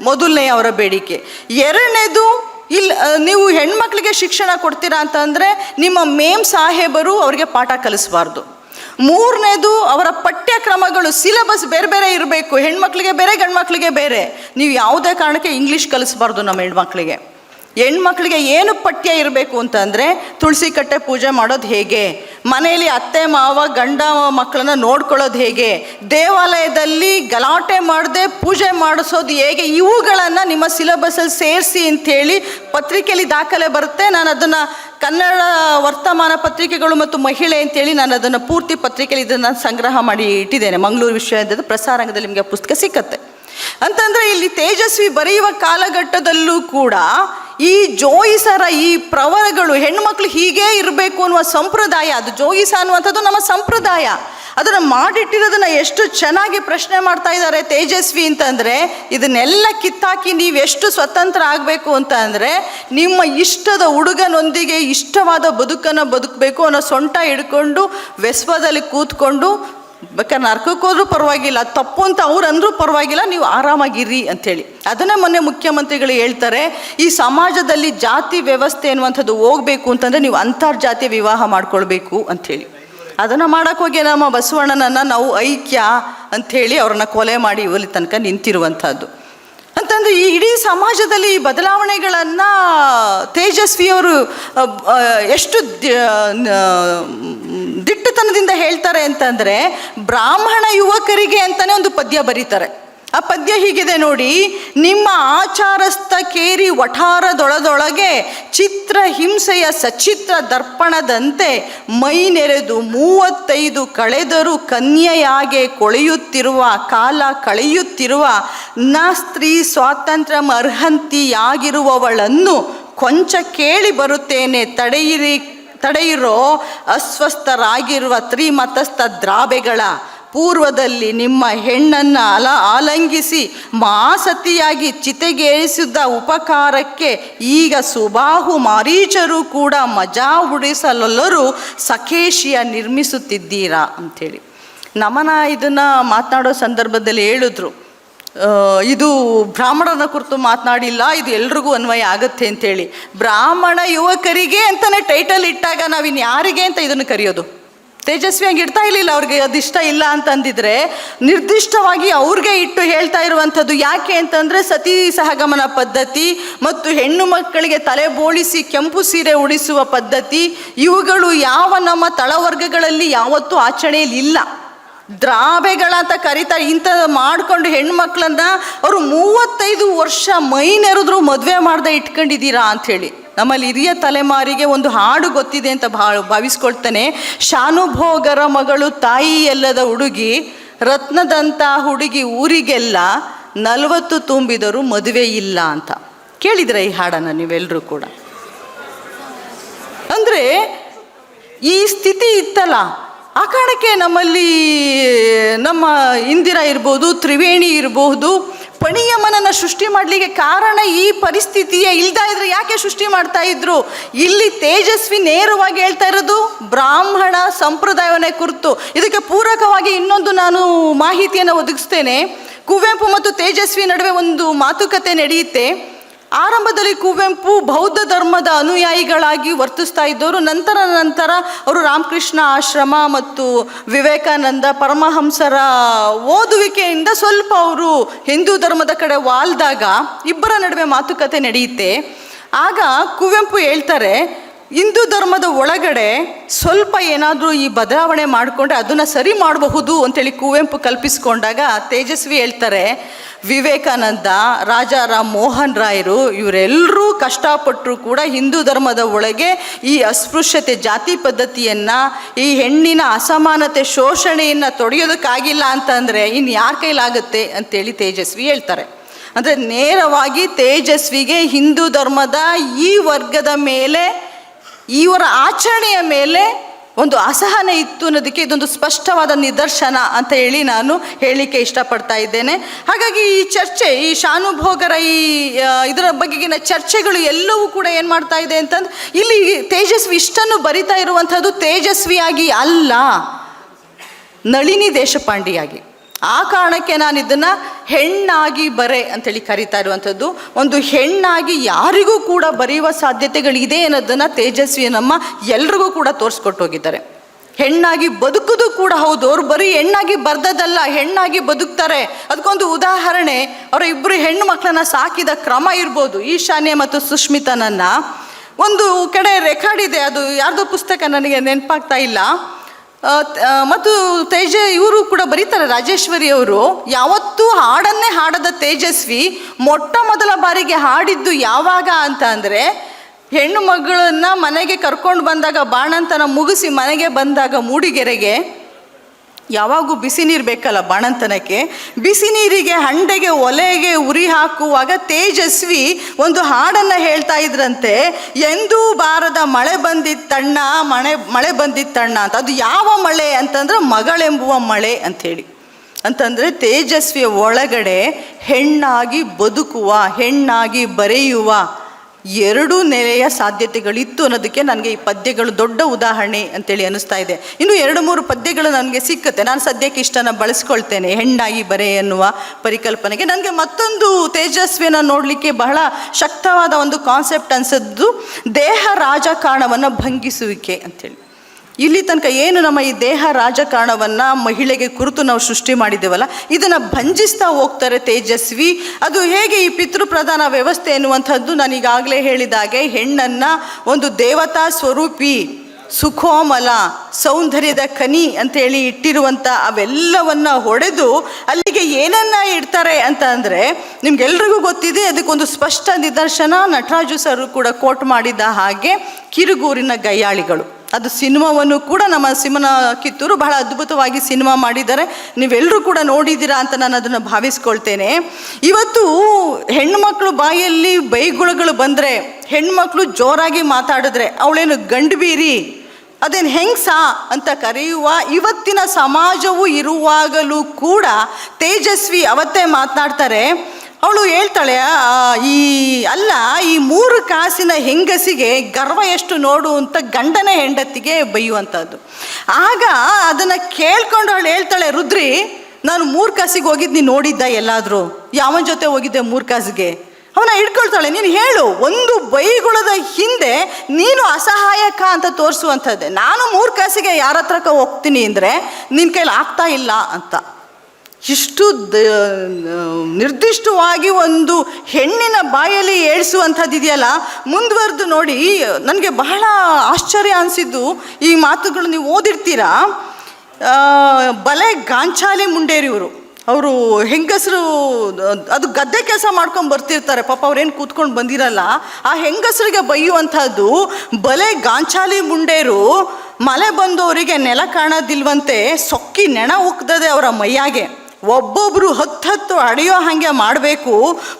ಮೊದಲನೇ ಅವರ ಬೇಡಿಕೆ. ಎರಡನೇದು ಇಲ್ಲ ನೀವು ಹೆಣ್ಮಕ್ಳಿಗೆ ಶಿಕ್ಷಣ ಕೊಡ್ತೀರಾ ಅಂತಂದರೆ ನಿಮ್ಮ ಮೇಮ್ ಸಾಹೇಬರು ಅವರಿಗೆ ಪಾಠ ಕಲಿಸಬಾರ್ದು. ಮೂರನೇದು ಅವರ ಪಠ್ಯಕ್ರಮಗಳು, ಸಿಲೆಬಸ್ ಬೇರೆ ಬೇರೆ ಇರಬೇಕು, ಹೆಣ್ಮಕ್ಳಿಗೆ ಬೇರೆ, ಗಂಡ್ಮಕ್ಳಿಗೆ ಬೇರೆ. ನೀವು ಯಾವುದೇ ಕಾರಣಕ್ಕೆ ಇಂಗ್ಲೀಷ್ ಕಲಿಸ್ಬಾರ್ದು ನಮ್ಮ ಹೆಣ್ಮಕ್ಳಿಗೆ. ಹೆಣ್ಮಕ್ಳಿಗೆ ಏನು ಪಠ್ಯ ಇರಬೇಕು ಅಂತಂದರೆ ತುಳಸಿ ಕಟ್ಟೆ ಪೂಜೆ ಮಾಡೋದು ಹೇಗೆ? ಮನೆಯಲ್ಲಿ ಅತ್ತೆ, ಮಾವ, ಗಂಡ ಮಕ್ಕಳನ್ನ ನೋಡ್ಕೊಳ್ಳೋದು ಹೇಗೆ? ದೇವಾಲಯದಲ್ಲಿ ಗಲಾಟೆ ಮಾಡದೆ ಪೂಜೆ ಮಾಡಿಸೋದು ಹೇಗೆ? ಇವುಗಳನ್ನು ನಿಮ್ಮ ಸಿಲೆಬಸ್ಸಲ್ಲಿ ಸೇರಿಸಿ ಅಂಥೇಳಿ ಪತ್ರಿಕೆಯಲ್ಲಿ ದಾಖಲೆ ಬರುತ್ತೆ. ನಾನು ಅದನ್ನು ಕನ್ನಡ ವರ್ತಮಾನ ಪತ್ರಿಕೆಗಳು ಮತ್ತು ಮಹಿಳೆ ಅಂತೇಳಿ ನಾನು ಅದನ್ನು ಪೂರ್ತಿ ಪತ್ರಿಕೆಯಲ್ಲಿ ಇದನ್ನು ಸಂಗ್ರಹ ಮಾಡಿ ಇಟ್ಟಿದ್ದೇನೆ. ಮಂಗಳೂರು ವಿಶ್ವವಿದ್ಯಾಲಯದ ಪ್ರಸಾರಾಂಗದಲ್ಲಿ ನಿಮಗೆ ಪುಸ್ತಕ ಸಿಕ್ಕತ್ತೆ. ಅಂತಂದರೆ ಇಲ್ಲಿ ತೇಜಸ್ವಿ ಬರೆಯುವ ಕಾಲಘಟ್ಟದಲ್ಲೂ ಕೂಡ ಈ ಜೋಯಿಸರ ಈ ಪ್ರವರಗಳು ಹೆಣ್ಮಕ್ಳು ಹೀಗೇ ಇರಬೇಕು ಅನ್ನುವ ಸಂಪ್ರದಾಯ, ಅದು ಜೋಯಿಸ ಅನ್ನುವಂಥದ್ದು ನಮ್ಮ ಸಂಪ್ರದಾಯ. ಅದನ್ನು ಮಾಡಿಟ್ಟಿರೋದನ್ನ ಎಷ್ಟು ಚೆನ್ನಾಗಿ ಪ್ರಶ್ನೆ ಮಾಡ್ತಾ ಇದ್ದಾರೆ ತೇಜಸ್ವಿ ಅಂತಂದರೆ, ಇದನ್ನೆಲ್ಲ ಕಿತ್ತಾಕಿ ನೀವೆಷ್ಟು ಸ್ವತಂತ್ರ ಆಗಬೇಕು ಅಂತ ಅಂದರೆ, ನಿಮ್ಮ ಇಷ್ಟದ ಹುಡುಗನೊಂದಿಗೆ ಇಷ್ಟವಾದ ಬದುಕನ್ನು ಬದುಕಬೇಕು ಅನ್ನೋ ಸೊಂಟ ಹಿಡ್ಕೊಂಡು ವೆಸ್ವದಲ್ಲಿ ಕೂತ್ಕೊಂಡು ಬೇಕಾದ್ರೆ ನರ್ಕಕ್ಕೆ ಹೋದ್ರೂ ಪರವಾಗಿಲ್ಲ, ತಪ್ಪು ಅಂತ ಅವ್ರು ಅಂದರೂ ಪರವಾಗಿಲ್ಲ, ನೀವು ಆರಾಮಾಗಿರಿ ಅಂಥೇಳಿ ಅದನ್ನೇ ಮೊನ್ನೆ ಮುಖ್ಯಮಂತ್ರಿಗಳು ಹೇಳ್ತಾರೆ, ಈ ಸಮಾಜದಲ್ಲಿ ಜಾತಿ ವ್ಯವಸ್ಥೆ ಅನ್ನುವಂಥದ್ದು ಹೋಗಬೇಕು ಅಂತಂದರೆ ನೀವು ಅಂತರ್ಜಾತಿಯ ವಿವಾಹ ಮಾಡ್ಕೊಳ್ಬೇಕು ಅಂಥೇಳಿ ಅದನ್ನು ಮಾಡೋಕ್ಕೋಗಿ ನಮ್ಮ ಬಸವಣ್ಣನನ್ನು ನಾವು ಐಕ್ಯ ಅಂಥೇಳಿ ಅವ್ರನ್ನ ಕೊಲೆ ಮಾಡಿ ಇವಲಿ ತನಕ ನಿಂತಿರುವಂಥದ್ದು. ಅಂತಂದರೆ ಈ ಇಡೀ ಸಮಾಜದಲ್ಲಿ ಈ ಬದಲಾವಣೆಗಳನ್ನು ತೇಜಸ್ವಿಯವರು ಎಷ್ಟು ದಿಟ್ಟತನದಿಂದ ಹೇಳ್ತಾರೆ ಅಂತಂದರೆ ಬ್ರಾಹ್ಮಣ ಯುವಕರಿಗೆ ಅಂತಲೇ ಒಂದು ಪದ್ಯ ಬರೀತಾರೆ. ಆ ಪದ್ಯ ಹೀಗಿದೆ ನೋಡಿ. ನಿಮ್ಮ ಆಚಾರಸ್ಥ ಕೇರಿ ವಠಾರದೊಳದೊಳಗೆ ಚಿತ್ರ ಹಿಂಸೆಯ ಸಚಿತ್ರ ದರ್ಪಣದಂತೆ ಮೈ ನೆರೆದು ಮೂವತ್ತೈದು ಕಳೆದರೂ ಕನ್ಯೆಯಾಗೆ ಕೊಳೆಯುತ್ತಿರುವ, ಕಾಲ ಕಳೆಯುತ್ತಿರುವ, ನ ಸ್ತ್ರೀ ಸ್ವಾತಂತ್ರ್ಯ ಅರ್ಹಂತಿಯಾಗಿರುವವಳನ್ನು ಕೊಂಚ ಕೇಳಿ ಬರುತ್ತೇನೆ. ತಡೆಯಿರಿ, ತಡೆಯಿರೋ ಅಸ್ವಸ್ಥರಾಗಿರುವ ತ್ರಿಮತಸ್ಥ ದ್ರಾಬೆಗಳ ಪೂರ್ವದಲ್ಲಿ ನಿಮ್ಮ ಹೆಣ್ಣನ್ನು ಅಲ ಆಲಂಗಿಸಿ ಮಾಸತಿಯಾಗಿ ಚಿತೆಗೇರಿಸಿದ ಉಪಕಾರಕ್ಕೆ ಈಗ ಸುಬಾಹು ಮಾರೀಚರು ಕೂಡ ಮಜಾ ಉಡಿಸಲೊಲ್ಲರೂ ಸಖೇಶಿಯ ನಿರ್ಮಿಸುತ್ತಿದ್ದೀರಾ ಅಂಥೇಳಿ. ನಮನ ಇದನ್ನು ಮಾತನಾಡೋ ಸಂದರ್ಭದಲ್ಲಿ ಹೇಳಿದ್ರು. ಇದು ಬ್ರಾಹ್ಮಣನ ಕುರಿತು ಮಾತನಾಡಿಲ್ಲ, ಇದು ಎಲ್ರಿಗೂ ಅನ್ವಯ ಆಗುತ್ತೆ ಅಂತೇಳಿ ಬ್ರಾಹ್ಮಣ ಯುವಕರಿಗೆ ಅಂತಲೇ ಟೈಟಲ್ ಇಟ್ಟಾಗ ನಾವಿನ್ಯಾರಿಗೆ ಅಂತ ಇದನ್ನು ಕರೆಯೋದು? ತೇಜಸ್ವಿ ಹಂಗೆ ಇಡ್ತಾ ಇರಲಿಲ್ಲ ಅವ್ರಿಗೆ, ಅದು ಇಷ್ಟ ಇಲ್ಲ ಅಂತಂದಿದ್ರೆ ನಿರ್ದಿಷ್ಟವಾಗಿ ಅವ್ರಿಗೆ ಇಟ್ಟು ಹೇಳ್ತಾ ಇರುವಂಥದ್ದು ಯಾಕೆ ಅಂತಂದರೆ ಸತಿ ಸಹಗಮನ ಪದ್ಧತಿ ಮತ್ತು ಹೆಣ್ಣು ಮಕ್ಕಳಿಗೆ ತಲೆ ಬೋಳಿಸಿ ಕೆಂಪು ಸೀರೆ ಉಡಿಸುವ ಪದ್ಧತಿ, ಇವುಗಳು ಯಾವ ನಮ್ಮ ತಳವರ್ಗಗಳಲ್ಲಿ ಯಾವತ್ತೂ ಆಚರಣೆಯಲ್ಲಿ ಇಲ್ಲ. ದ್ರಾಬೆಗಳಂತ ಕರೀತಾರೆ ಇಂಥದ್ದು ಮಾಡ್ಕೊಂಡು ಹೆಣ್ಮಕ್ಳನ್ನ ಅವರು ಮೂವತ್ತೈದು ವರ್ಷ ಮೈ ನೆರೆದ್ರು ಮದುವೆ ಮಾಡದೆ ಇಟ್ಕೊಂಡಿದ್ದೀರಾ ಅಂಥೇಳಿ. ನಮ್ಮಲ್ಲಿ ಹಿರಿಯ ತಲೆಮಾರಿಗೆ ಒಂದು ಹಾಡು ಗೊತ್ತಿದೆ ಅಂತ ಭಾ ಭಾವಿಸ್ಕೊಳ್ತಾನೆ. ಶಾನುಭೋಗರ ಮಗಳು ತಾಯಿ ಎಲ್ಲದ ಹುಡುಗಿ ರತ್ನದಂಥ ಹುಡುಗಿ ಊರಿಗೆಲ್ಲ ನಲವತ್ತು ತುಂಬಿದರೂ ಮದುವೆ ಇಲ್ಲ ಅಂತ. ಕೇಳಿದ್ರೆ ಈ ಹಾಡನ್ನು ನೀವೆಲ್ಲರೂ ಕೂಡ. ಅಂದರೆ ಈ ಸ್ಥಿತಿ ಇತ್ತಲ್ಲ ಆ ಕಾರಣಕ್ಕೆ ನಮ್ಮಲ್ಲಿ, ನಮ್ಮ ಇಂದಿರ ಇರ್ಬೋದು, ತ್ರಿವೇಣಿ ಇರಬಹುದು ಪಣಿಯಮನನ ಸೃಷ್ಟಿ ಮಾಡಲಿಕ್ಕೆ ಕಾರಣ ಈ ಪರಿಸ್ಥಿತಿಯೇ ಇಲ್ದಾ ಇದ್ರೆ ಯಾಕೆ ಸೃಷ್ಟಿ ಮಾಡ್ತಾ ಇದ್ರು? ಇಲ್ಲಿ ತೇಜಸ್ವಿ ನೇರವಾಗಿ ಹೇಳ್ತಾ ಇರೋದು ಬ್ರಾಹ್ಮಣ ಸಂಪ್ರದಾಯವನ್ನೇ ಕುರಿತು. ಇದಕ್ಕೆ ಪೂರಕವಾಗಿ ಇನ್ನೊಂದು ನಾನು ಮಾಹಿತಿಯನ್ನು ಒದಗಿಸ್ತೇನೆ. ಕುವೆಂಪು ಮತ್ತು ತೇಜಸ್ವಿ ನಡುವೆ ಒಂದು ಮಾತುಕತೆ ನಡೆಯುತ್ತೆ. ಆರಂಭದಲ್ಲಿ ಕುವೆಂಪು ಬೌದ್ಧ ಧರ್ಮದ ಅನುಯಾಯಿಗಳಾಗಿ ವರ್ತಿಸ್ತಾ ಇದ್ದವರು. ನಂತರ ನಂತರ ಅವರು ರಾಮಕೃಷ್ಣ ಆಶ್ರಮ ಮತ್ತು ವಿವೇಕಾನಂದ ಪರಮಹಂಸರ ಓದುವಿಕೆಯಿಂದ ಸ್ವಲ್ಪ ಅವರು ಹಿಂದೂ ಧರ್ಮದ ಕಡೆ ವಾಲ್ದಾಗ ಇಬ್ಬರ ನಡುವೆ ಮಾತುಕತೆ ನಡೆಯುತ್ತೆ. ಆಗ ಕುವೆಂಪು ಹೇಳ್ತಾರೆ ಹಿಂದೂ ಧರ್ಮದ ಒಳಗಡೆ ಸ್ವಲ್ಪ ಏನಾದರೂ ಈ ಬದಲಾವಣೆ ಮಾಡಿಕೊಂಡ್ರೆ ಅದನ್ನು ಸರಿ ಮಾಡಬಹುದು ಅಂತೇಳಿ ಕುವೆಂಪು ಕಲ್ಪಿಸಿಕೊಂಡಾಗ ತೇಜಸ್ವಿ ಹೇಳ್ತಾರೆ, ವಿವೇಕಾನಂದ, ರಾಜಾರಾಮ್ ಮೋಹನ್ ರಾಯರು ಇವರೆಲ್ಲರೂ ಕಷ್ಟಪಟ್ಟರು ಕೂಡ ಹಿಂದೂ ಧರ್ಮದ ಒಳಗೆ ಈ ಅಸ್ಪೃಶ್ಯತೆ ಜಾತಿ ಪದ್ಧತಿಯನ್ನು, ಈ ಹೆಣ್ಣಿನ ಅಸಮಾನತೆ ಶೋಷಣೆಯನ್ನು ತೊಡೆಯೋದಕ್ಕಾಗಿಲ್ಲ ಅಂತಂದರೆ ಇನ್ನು ಯಾರ ಕೈಲಾಗುತ್ತೆ ಅಂತೇಳಿ ತೇಜಸ್ವಿ ಹೇಳ್ತಾರೆ. ಅಂದರೆ ನೇರವಾಗಿ ತೇಜಸ್ವಿಗೆ ಹಿಂದೂ ಧರ್ಮದ ಈ ವರ್ಗದ ಮೇಲೆ ಇವರ ಆಚರಣೆಯ ಮೇಲೆ ಒಂದು ಅಸಹನೆ ಇತ್ತು ಅನ್ನೋದಕ್ಕೆ ಇದೊಂದು ಸ್ಪಷ್ಟವಾದ ನಿದರ್ಶನ ಅಂತ ಹೇಳಿ ನಾನು ಹೇಳಲಿಕ್ಕೆ ಇಷ್ಟಪಡ್ತಾ ಇದ್ದೇನೆ. ಹಾಗಾಗಿ ಈ ಚರ್ಚೆ, ಈ ಶಾನುಭೋಗರ ಈ ಇದರ ಬಗೆಗಿನ ಚರ್ಚೆಗಳು ಎಲ್ಲವೂ ಕೂಡ ಏನು ಮಾಡ್ತಾ ಇದೆ ಅಂತಂದು ಇಲ್ಲಿ ತೇಜಸ್ವಿ ಇಷ್ಟನ್ನು ಬರಿತಾ ಇರುವಂಥದ್ದು ತೇಜಸ್ವಿಯಾಗಿ ಅಲ್ಲ, ನಳಿನಿ ದೇಶಪಾಂಡೆಯಾಗಿ. ಆ ಕಾರಣಕ್ಕೆ ನಾನು ಇದನ್ನು ಹೆಣ್ಣಾಗಿ ಬರೆ ಅಂತೇಳಿ ಕರಿತಾ ಇರುವಂಥದ್ದು. ಒಂದು ಹೆಣ್ಣಾಗಿ ಯಾರಿಗೂ ಕೂಡ ಬರೆಯುವ ಸಾಧ್ಯತೆಗಳಿದೆ ಅನ್ನೋದನ್ನು ತೇಜಸ್ವಿ ನಮ್ಮ ಎಲ್ರಿಗೂ ಕೂಡ ತೋರಿಸ್ಕೊಟ್ಟು ಹೋಗಿದ್ದಾರೆ. ಹೆಣ್ಣಾಗಿ ಬದುಕುದು ಕೂಡ ಹೌದು. ಅವ್ರು ಬರೀ ಹೆಣ್ಣಾಗಿ ಬರ್ದದಲ್ಲ ಹೆಣ್ಣಾಗಿ ಬದುಕ್ತಾರೆ. ಅದಕ್ಕೊಂದು ಉದಾಹರಣೆ, ಅವರ ಇಬ್ಬರು ಹೆಣ್ಣು ಮಕ್ಕಳನ್ನ ಸಾಕಿದ ಕ್ರಮ ಇರ್ಬೋದು. ಈಶಾನ್ಯ ಮತ್ತು ಸುಷ್ಮಿತನನ್ನ. ಒಂದು ಕಡೆ ರೆಕಾರ್ಡ್ ಇದೆ, ಅದು ಯಾರ್ದೋ ಪುಸ್ತಕ ನನಗೆ ನೆನಪಾಗ್ತಾ ಇಲ್ಲ. ಮತ್ತು ತೇಜ, ಇವರು ಕೂಡ ಬರೀತಾರೆ ರಾಜೇಶ್ವರಿ ಅವರು. ಯಾವತ್ತೂ ಹಾಡನ್ನೇ ಹಾಡದ ತೇಜಸ್ವಿ ಮೊಟ್ಟ ಮೊದಲ ಬಾರಿಗೆ ಹಾಡಿದ್ದು ಯಾವಾಗ ಅಂತ ಅಂದರೆ ಹೆಣ್ಣು ಮಗಳನ್ನು ಮನೆಗೆ ಕರ್ಕೊಂಡು ಬಂದಾಗ, ಬಾಣಂತನ ಮುಗಿಸಿ ಮನೆಗೆ ಬಂದಾಗ ಮೂಡಿಗೆರೆಗೆ. ಯಾವಾಗೂ ಬಿಸಿ ನೀರು ಬೇಕಲ್ಲ ಬಾಣಂತನಕ್ಕೆ? ಬಿಸಿ ನೀರಿಗೆ ಹಂಡೆಗೆ ಒಲೆಗೆ ಉರಿ ಹಾಕುವಾಗ ತೇಜಸ್ವಿ ಒಂದು ಹಾಡನ್ನು ಹೇಳ್ತಾ ಇದ್ರಂತೆ, ಎಂದೂ ಬಾರದ ಮಳೆ ಬಂದಿತ್ತಣ್ಣ ಮಳೆ ಮಳೆ ಬಂದಿತ್ತಣ್ಣ ಅಂತ. ಅದು ಯಾವ ಮಳೆ ಅಂತಂದ್ರೆ ಮಗಳೆಂಬುವ ಮಳೆ ಅಂಥೇಳಿ. ಅಂತಂದರೆ ತೇಜಸ್ವಿಯ ಒಳಗಡೆ ಹೆಣ್ಣಾಗಿ ಬದುಕುವ, ಹೆಣ್ಣಾಗಿ ಬರೆಯುವ ಎರಡೂ ನೆಲೆಯ ಸಾಧ್ಯತೆಗಳಿತ್ತು ಅನ್ನೋದಕ್ಕೆ ನನಗೆ ಈ ಪದ್ಯಗಳು ದೊಡ್ಡ ಉದಾಹರಣೆ ಅಂತೇಳಿ ಅನಿಸ್ತಾ ಇದೆ. ಇನ್ನು ಎರಡು ಮೂರು ಪದ್ಯಗಳು ನನಗೆ ಸಿಕ್ಕತ್ತೆ. ನಾನು ಸದ್ಯಕ್ಕೆ ಇಷ್ಟನ ಬಳಸ್ಕೊಳ್ತೇನೆ. ಹೆಣ್ಣಾಗಿ ಬರೆ ಎನ್ನುವ ಪರಿಕಲ್ಪನೆಗೆ. ನನಗೆ ಮತ್ತೊಂದು ತೇಜಸ್ವಿಯನ್ನು ನೋಡಲಿಕ್ಕೆ ಬಹಳ ಶಕ್ತವಾದ ಒಂದು ಕಾನ್ಸೆಪ್ಟ್ ಅನಿಸಿದ್ದು ದೇಹ ರಾಜಕಾರಣವನ್ನು ಭಂಗಿಸುವಿಕೆ ಅಂತೇಳಿ. ಇಲ್ಲಿ ತನಕ ಏನು ನಮ್ಮ ಈ ದೇಹ ರಾಜಕಾರಣವನ್ನು ಮಹಿಳೆಗೆ ಕುರಿತು ನಾವು ಸೃಷ್ಟಿ ಮಾಡಿದ್ದೇವಲ್ಲ, ಇದನ್ನು ಭಂಜಿಸ್ತಾ ಹೋಗ್ತಾರೆ ತೇಜಸ್ವಿ. ಅದು ಹೇಗೆ ಈ ಪಿತೃಪ್ರಧಾನ ವ್ಯವಸ್ಥೆ ಎನ್ನುವಂಥದ್ದು ನಾನು ಈಗಾಗಲೇ ಹೇಳಿದಾಗೆ ಹೆಣ್ಣನ್ನು ಒಂದು ದೇವತಾ ಸ್ವರೂಪಿ, ಸುಖೋಮಲ, ಸೌಂದರ್ಯದ ಕನಿ ಅಂತೇಳಿ ಇಟ್ಟಿರುವಂಥ ಅವೆಲ್ಲವನ್ನ ಹೊಡೆದು ಅಲ್ಲಿಗೆ ಏನನ್ನ ಇಡ್ತಾರೆ ಅಂತ ಅಂದರೆ, ನಿಮ್ಗೆಲ್ರಿಗೂ ಗೊತ್ತಿದೆ, ಅದಕ್ಕೊಂದು ಸ್ಪಷ್ಟ ನಿದರ್ಶನ ನಟರಾಜು ಸರ್ ಕೂಡ ಕೋಟ್ ಮಾಡಿದ ಹಾಗೆ ಕಿರುಗೂರಿನ ಗಯ್ಯಾಳಿಗಳು ಅದು ಸಿನಿಮಾವನ್ನು ಕೂಡ ನಮ್ಮ ಸಿಮನ ಕಿತ್ತೂರು ಬಹಳ ಅದ್ಭುತವಾಗಿ ಸಿನಿಮಾ ಮಾಡಿದ್ದಾರೆ. ನೀವೆಲ್ಲರೂ ಕೂಡ ನೋಡಿದ್ದೀರಾ ಅಂತ ನಾನು ಅದನ್ನು ಭಾವಿಸ್ಕೊಳ್ತೇನೆ. ಇವತ್ತು ಹೆಣ್ಮಕ್ಳು ಬಾಯಲ್ಲಿ ಬೈಗುಳಗಳು ಬಂದರೆ ಹೆಣ್ಮಕ್ಳು ಜೋರಾಗಿ ಮಾತಾಡಿದ್ರೆ, ಅವಳೇನು ಗಂಡು ಬೀರಿ, ಅದೇನು ಹೆಂಗ್ಸಾ ಅಂತ ಕರೆಯುವ ಇವತ್ತಿನ ಸಮಾಜವು ಇರುವಾಗಲೂ ಕೂಡ ತೇಜಸ್ವಿ ಅವತ್ತೇ ಮಾತನಾಡ್ತಾರೆ. ಅವಳು ಹೇಳ್ತಾಳೆ ಈ, ಅಲ್ಲ, ಈ ಮೂರು ಕಾಸಿನ ಹೆಂಗಸಿಗೆ ಗರ್ವ ಎಷ್ಟು ನೋಡು ಅಂತ ಗಂಡನ ಹೆಂಡತಿಗೆ ಬೈಯುವಂಥದ್ದು ಆಗ ಅದನ್ನು ಕೇಳ್ಕೊಂಡು ಅವಳು ಹೇಳ್ತಾಳೆ, ರುದ್ರಿ, ನಾನು ಮೂರು ಕಾಸಿಗೆ ಹೋಗಿದ್ದು ನೀನು ನೋಡಿದ್ದ ಎಲ್ಲಾದರೂ? ಯಾವನ ಜೊತೆ ಹೋಗಿದ್ದೆ ಮೂರು ಕಾಸಿಗೆ? ಅವನ ಇಟ್ಕೊಳ್ತಾಳೆ ನೀನು ಹೇಳು, ಒಂದು ಬೈಗುಳದ ಹಿಂದೆ ನೀನು ಅಸಹಾಯಕ ಅಂತ ತೋರಿಸುವಂಥದ್ದೇ ನಾನು ಮೂರು ಕಾಸಿಗೆ ಯಾರ ಹತ್ರಕ್ಕ ಹೋಗ್ತೀನಿ ಅಂದರೆ ನಿನ್ನ ಕೈಲಿ ಆಗ್ತಾ ಇಲ್ಲ ಅಂತ. ಇಷ್ಟು ದ- ನಿರ್ದಿಷ್ಟವಾಗಿ ಒಂದು ಹೆಣ್ಣಿನ ಬಾಯಲ್ಲಿ ಏಳಿಸುವಂಥದ್ದು ಇದೆಯಲ್ಲ, ಮುಂದುವರೆದು ನೋಡಿ, ನನಗೆ ಬಹಳ ಆಶ್ಚರ್ಯ ಅನಿಸಿದ್ದು ಈ ಮಾತುಗಳು ನೀವು ಓದಿರ್ತೀರಾ? ಬಲೆ ಗಾಂಚಾಲಿ ಮುಂಡೇರಿ ಇವರು. ಅವರು ಹೆಂಗಸರು, ಅದು ಗದ್ದೆ ಕೆಲಸ ಮಾಡ್ಕೊಂಡು ಬರ್ತಿರ್ತಾರೆ, ಪಾಪ ಅವ್ರೇನು ಕೂತ್ಕೊಂಡು ಬಂದಿರಲ್ಲ, ಆ ಹೆಂಗಸರಿಗೆ ಬೈಯುವಂಥದ್ದು ಬಲೆ ಗಾಂಚಾಲಿ ಮುಂಡೇರು ಮಳೆ ಬಂದವರಿಗೆ ನೆಲ ಕಾಣೋದಿಲ್ವಂತೆ, ಸೊಕ್ಕಿ ನೆಣ ಉಕ್ದದೆ ಅವರ ಮೈಯಾಗೆ. ಒಬ್ಬೊಬ್ರು ಹತ್ತು ಹತ್ತು ಅಡಿಯೋ ಹಾಗೆ ಮಾಡಬೇಕು,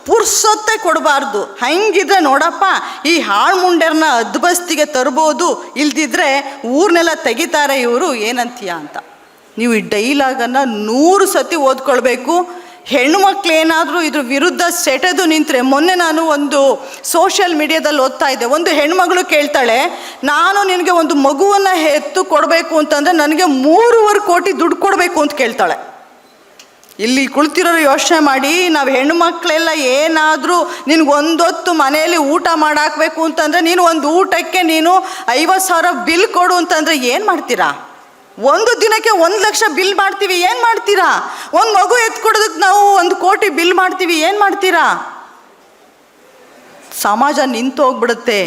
ಪುರ್ಸೊತ್ತೆ ಕೊಡಬಾರ್ದು. ಹಂಗಿದ್ರೆ ನೋಡಪ್ಪ, ಈ ಹಾಳು ಮುಂಡೆರ್ನ ಅದ್ಬಸ್ತಿಗೆ ತರ್ಬೋದು, ಇಲ್ದಿದ್ರೆ ಊರ್ನೆಲ್ಲ ತೆಗಿತಾರೆ ಇವರು, ಏನಂತೀಯ ಅಂತ. ನೀವು ಈ ಡೈಲಾಗನ್ನು ನೂರು ಸತಿ ಓದ್ಕೊಳ್ಬೇಕು. ಹೆಣ್ಣು ಮಕ್ಳು ಏನಾದರೂ ಇದ್ರ ವಿರುದ್ಧ ಸೆಟೆದು ನಿಂತರೆ, ಮೊನ್ನೆ ನಾನು ಒಂದು ಸೋಷಿಯಲ್ ಮೀಡಿಯಾದಲ್ಲಿ ಓದ್ತಾ ಇದ್ದೆ. ಒಂದು ಹೆಣ್ಮಗಳು ಕೇಳ್ತಾಳೆ, ನಾನು ನಿನಗೆ ಒಂದು ಮಗುವನ್ನು ಎತ್ತು ಕೊಡಬೇಕು ಅಂತಂದರೆ, ನನಗೆ ಮೂರುವರೆ ಕೋಟಿ ದುಡ್ಡು ಕೊಡಬೇಕು ಅಂತ ಕೇಳ್ತಾಳೆ. ಇಲ್ಲಿ ಕುಳಿತಿರೋರು ಯೋಚನೆ ಮಾಡಿ, ನಾವು ಹೆಣ್ಣು ಮಕ್ಕಳೆಲ್ಲ ಏನಾದರೂ ನಿನ್ಗೆ ಒಂದೊತ್ತು ಮನೆಯಲ್ಲಿ ಊಟ ಮಾಡಾಕಬೇಕು ಅಂತಂದರೆ ನೀನು ಒಂದು ಊಟಕ್ಕೆ ನೀನು ಐವತ್ತು ಸಾವಿರ ಬಿಲ್ ಕೊಡು ಅಂತಂದರೆ ಏನು ಮಾಡ್ತೀರಾ? ಒಂದು ದಿನಕ್ಕೆ ಒಂದು ಲಕ್ಷ ಬಿಲ್ ಮಾಡ್ತೀವಿ, ಏನು ಮಾಡ್ತೀರಾ? ಒಂದು ಮಗು ಎತ್ಕೊಡೋದಕ್ಕೆ ನಾವು ಒಂದು ಕೋಟಿ ಬಿಲ್ ಮಾಡ್ತೀವಿ, ಏನು ಮಾಡ್ತೀರಾ? ಸಮಾಜ ನಿಂತು ಹೋಗ್ಬಿಡುತ್ತೆ.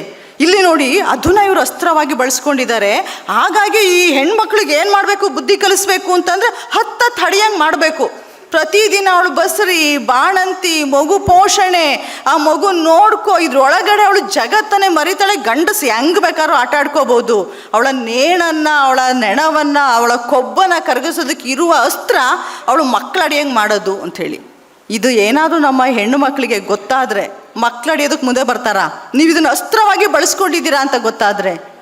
ಇಲ್ಲಿ ನೋಡಿ, ಅದನ್ನ ಇವರು ಅಸ್ತ್ರವಾಗಿ ಬಳಸ್ಕೊಂಡಿದ್ದಾರೆ. ಹಾಗಾಗಿ ಈ ಹೆಣ್ಮಕ್ಳಿಗೆ ಏನು ಮಾಡಬೇಕು, ಬುದ್ಧಿ ಕಲಿಸ್ಬೇಕು ಅಂತಂದರೆ ಹತ್ತ ತಡಿಯಂಗೆ ಮಾಡಬೇಕು. ಪ್ರತಿದಿನ ಅವಳು ಬಸ್ರಿ, ಬಾಣಂತಿ, ಮಗು ಪೋಷಣೆ, ಆ ಮಗು ನೋಡ್ಕೋ, ಇದ್ರೊಳಗಡೆ ಅವಳು ಜಗತ್ತನ್ನೇ ಮರಿತಾಳೆ, ಗಂಡಸು ಹೆಂಗ್ ಬೇಕಾದ್ರೂ ಆಟ ಆಡ್ಕೋಬೋದು ಅವಳ ನೇಣನ್ನ, ಅವಳ ನೆಣವನ್ನ, ಅವಳ ಕೊಬ್ಬನ ಕರಗಿಸೋದಕ್ಕೆ ಇರುವ ಅಸ್ತ್ರ ಅವಳು ಮಕ್ಕಳಡಿಯಂಗ್ ಮಾಡೋದು ಹೇಳಿ. ಇದು ಏನಾದರೂ ನಮ್ಮ ಹೆಣ್ಣು ಮಕ್ಕಳಿಗೆ ಗೊತ್ತಾದರೆ ಮಕ್ಕಳಡಿಯೋದಕ್ಕೆ ಮುಂದೆ ಬರ್ತಾರಾ? ನೀವು ಇದನ್ನ ಅಸ್ತ್ರವಾಗಿ ಬಳಸ್ಕೊಂಡಿದ್ದೀರಾ ಅಂತ ಗೊತ್ತಾದರೆ.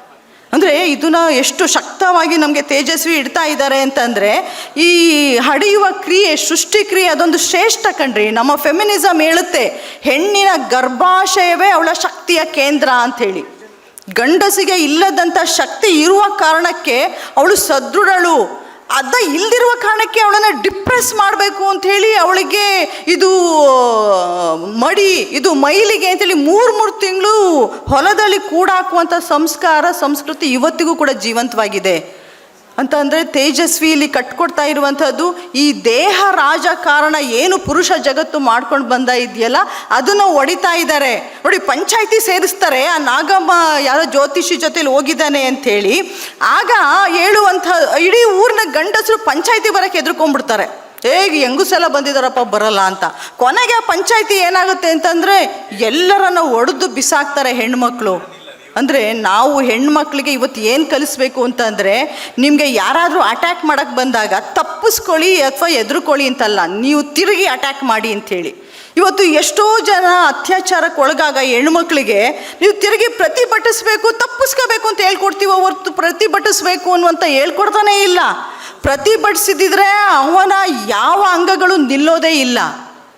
ಅಂದರೆ ಇದನ್ನ ಎಷ್ಟು ಶಕ್ತವಾಗಿ ನಮಗೆ ತೇಜಸ್ವಿ ಇಡ್ತಾ ಇದ್ದಾರೆ ಅಂತಂದರೆ, ಈ ಹಡಿಯುವ ಕ್ರಿಯೆ, ಸೃಷ್ಟಿ ಕ್ರಿಯೆ ಅದೊಂದು ಶ್ರೇಷ್ಠ ಕಣ್ರಿ. ನಮ್ಮ ಫೆಮಿನಿಸಮ್ ಹೇಳುತ್ತೆ, ಹೆಣ್ಣಿನ ಗರ್ಭಾಶಯವೇ ಅವಳ ಶಕ್ತಿಯ ಕೇಂದ್ರ ಅಂಥೇಳಿ. ಗಂಡಸಿಗೆ ಇಲ್ಲದಂಥ ಶಕ್ತಿ ಇರುವ ಕಾರಣಕ್ಕೆ ಅವಳು ಸದೃಢಳು. ಅದ ಇಲ್ದಿರುವ ಕಾರಣಕ್ಕೆ ಅವಳನ್ನು ಡಿಪ್ರೆಸ್ ಮಾಡಬೇಕು ಅಂಥೇಳಿ ಅವಳಿಗೆ ಇದು, ಮಡಿ, ಇದು ಮೈಲಿಗೆ ಅಂತೇಳಿ ಮೂರು ಮೂರು ತಿಂಗಳು ಹೊಲದಲ್ಲಿ ಕೂಡಾಕುವಂಥ ಸಂಸ್ಕಾರ, ಸಂಸ್ಕೃತಿ ಇವತ್ತಿಗೂ ಕೂಡ ಜೀವಂತವಾಗಿದೆ. ಅಂತ ಅಂದರೆ ತೇಜಸ್ವಿ ಇಲ್ಲಿ ಕಟ್ಕೊಡ್ತಾ ಇರುವಂಥದ್ದು ಈ ದೇಹ ರಾಜಕಾರಣ ಏನು ಪುರುಷ ಜಗತ್ತು ಮಾಡ್ಕೊಂಡು ಬಂದ ಇದೆಯಲ್ಲ, ಅದನ್ನು ಒಡಿತಾ ಇದ್ದಾರೆ ನೋಡಿ, ಪಂಚಾಯಿತಿ ಸೇರಿಸ್ತಾರೆ, ಆ ನಾಗಮ್ಮ ಯಾರೋ ಜ್ಯೋತಿಷಿ ಜೊತೆಲಿ ಹೋಗಿದ್ದಾನೆ ಅಂಥೇಳಿ, ಆಗ ಹೇಳುವಂಥ ಇಡೀ ಊರಿನ ಗಂಡಸರು ಪಂಚಾಯಿತಿ ಬರೋಕ್ಕೆ ಎದ್ರುಕೊಂಡ್ಬಿಡ್ತಾರೆ ಹೇಗೆ ಹೆಂಗುಸೆಲ್ಲ ಬಂದಿದ್ದಾರಪ್ಪ ಬರಲ್ಲ ಅಂತ. ಕೊನೆಗೆ ಆ ಪಂಚಾಯಿತಿ ಏನಾಗುತ್ತೆ ಅಂತಂದರೆ ಎಲ್ಲರನ್ನ ಒಡೆದು ಬಿಸಾಕ್ತಾರೆ ಹೆಣ್ಮಕ್ಳು. ಅಂದರೆ ನಾವು ಹೆಣ್ಮಕ್ಳಿಗೆ ಇವತ್ತು ಏನು ಕಲಿಸ್ಬೇಕು ಅಂತಂದರೆ ನಿಮಗೆ ಯಾರಾದರೂ ಅಟ್ಯಾಕ್ ಮಾಡೋಕ್ಕೆ ಬಂದಾಗ ತಪ್ಪಿಸ್ಕೊಳ್ಳಿ ಅಥವಾ ಎದುರುಕೊಳ್ಳಿ ಅಂತಲ್ಲ, ನೀವು ತಿರುಗಿ ಅಟ್ಯಾಕ್ ಮಾಡಿ ಅಂಥೇಳಿ ಇವತ್ತು ಎಷ್ಟೋ ಜನ ಅತ್ಯಾಚಾರಕ್ಕೆ ಒಳಗಾಗ ಹೆಣ್ಮಕ್ಳಿಗೆ ನೀವು ತಿರುಗಿ ಪ್ರತಿಭಟಿಸ್ಬೇಕು, ತಪ್ಪಿಸ್ಕೋಬೇಕು ಅಂತ ಹೇಳ್ಕೊಡ್ತೀವೋ ಹೊರ್ತು ಪ್ರತಿಭಟಿಸ್ಬೇಕು ಅನ್ನುವಂಥ ಹೇಳ್ಕೊಡ್ತಾನೇ ಇಲ್ಲ. ಪ್ರತಿಭಟಿಸಿದ್ರೆ ಅವನ ಯಾವ ಅಂಗಗಳು ನಿಲ್ಲೋದೇ ಇಲ್ಲ.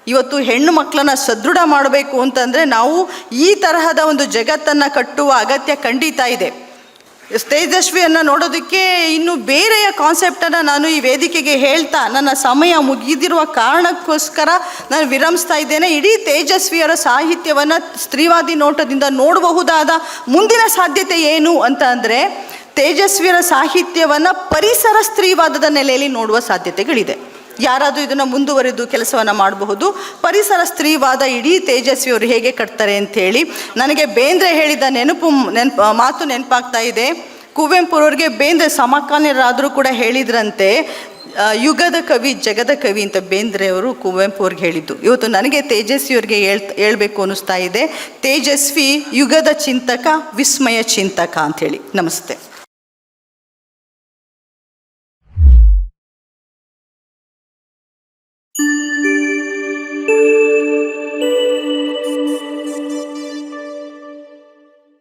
ಇವತ್ತು ಹೆಣ್ಣು ಮಕ್ಕಳನ್ನ ಸದೃಢ ಮಾಡಬೇಕು ಅಂತಂದರೆ ನಾವು ಈ ತರಹದ ಒಂದು ಜಗತ್ತನ್ನು ಕಟ್ಟುವ ಅಗತ್ಯ ಖಂಡಿತ ಇದೆ. ತೇಜಸ್ವಿಯನ್ನು ನೋಡೋದಕ್ಕೆ ಇನ್ನು ಬೇರೆಯ ಕಾನ್ಸೆಪ್ಟನ್ನು ನಾನು ಈ ವೇದಿಕೆಗೆ ಹೇಳ್ತಾ ನನ್ನ ಸಮಯ ಮುಗಿದಿರುವ ಕಾರಣಕ್ಕೋಸ್ಕರ ನಾನು ವಿರಮಿಸ್ತಾ ಇದ್ದೇನೆ. ಇಡೀ ತೇಜಸ್ವಿಯರ ಸಾಹಿತ್ಯವನ್ನು ಸ್ತ್ರೀವಾದಿ ನೋಟದಿಂದ ನೋಡಬಹುದಾದ ಮುಂದಿನ ಸಾಧ್ಯತೆ ಏನು ಅಂತ ಅಂದರೆ ತೇಜಸ್ವಿಯರ ಸಾಹಿತ್ಯವನ್ನು ಪರಿಸರ ಸ್ತ್ರೀವಾದದ ನೆಲೆಯಲ್ಲಿ ನೋಡುವ ಸಾಧ್ಯತೆಗಳಿದೆ. ಯಾರಾದರೂ ಇದನ್ನು ಮುಂದುವರೆದು ಕೆಲಸವನ್ನು ಮಾಡಬಹುದು. ಪರಿಸರ ಸ್ತ್ರೀವಾದ ಇಡೀ ತೇಜಸ್ವಿಯವರು ಹೇಗೆ ಕಟ್ತಾರೆ ಅಂಥೇಳಿ ನನಗೆ ಬೇಂದ್ರೆ ಹೇಳಿದ ನೆನಪು ಮಾತು ನೆನಪಾಗ್ತಾ ಇದೆ. ಕುವೆಂಪುರವ್ರಿಗೆ ಬೇಂದ್ರೆ ಸಮಕಾಲೀನರಾದರೂ ಕೂಡ ಹೇಳಿದ್ರಂತೆ ಯುಗದ ಕವಿ, ಜಗದ ಕವಿ ಅಂತ ಬೇಂದ್ರೆ ಅವರು ಕುವೆಂಪು ಅವ್ರಿಗೆ ಹೇಳಿದ್ದು. ಇವತ್ತು ನನಗೆ ತೇಜಸ್ವಿಯವ್ರಿಗೆ ಹೇಳ್, ಹೇಳಬೇಕು ಅನ್ನಿಸ್ತಾ ಇದೆ. ತೇಜಸ್ವಿ ಯುಗದ ಚಿಂತಕ, ವಿಸ್ಮಯ ಚಿಂತಕ ಅಂಥೇಳಿ ನಮಸ್ತೆ.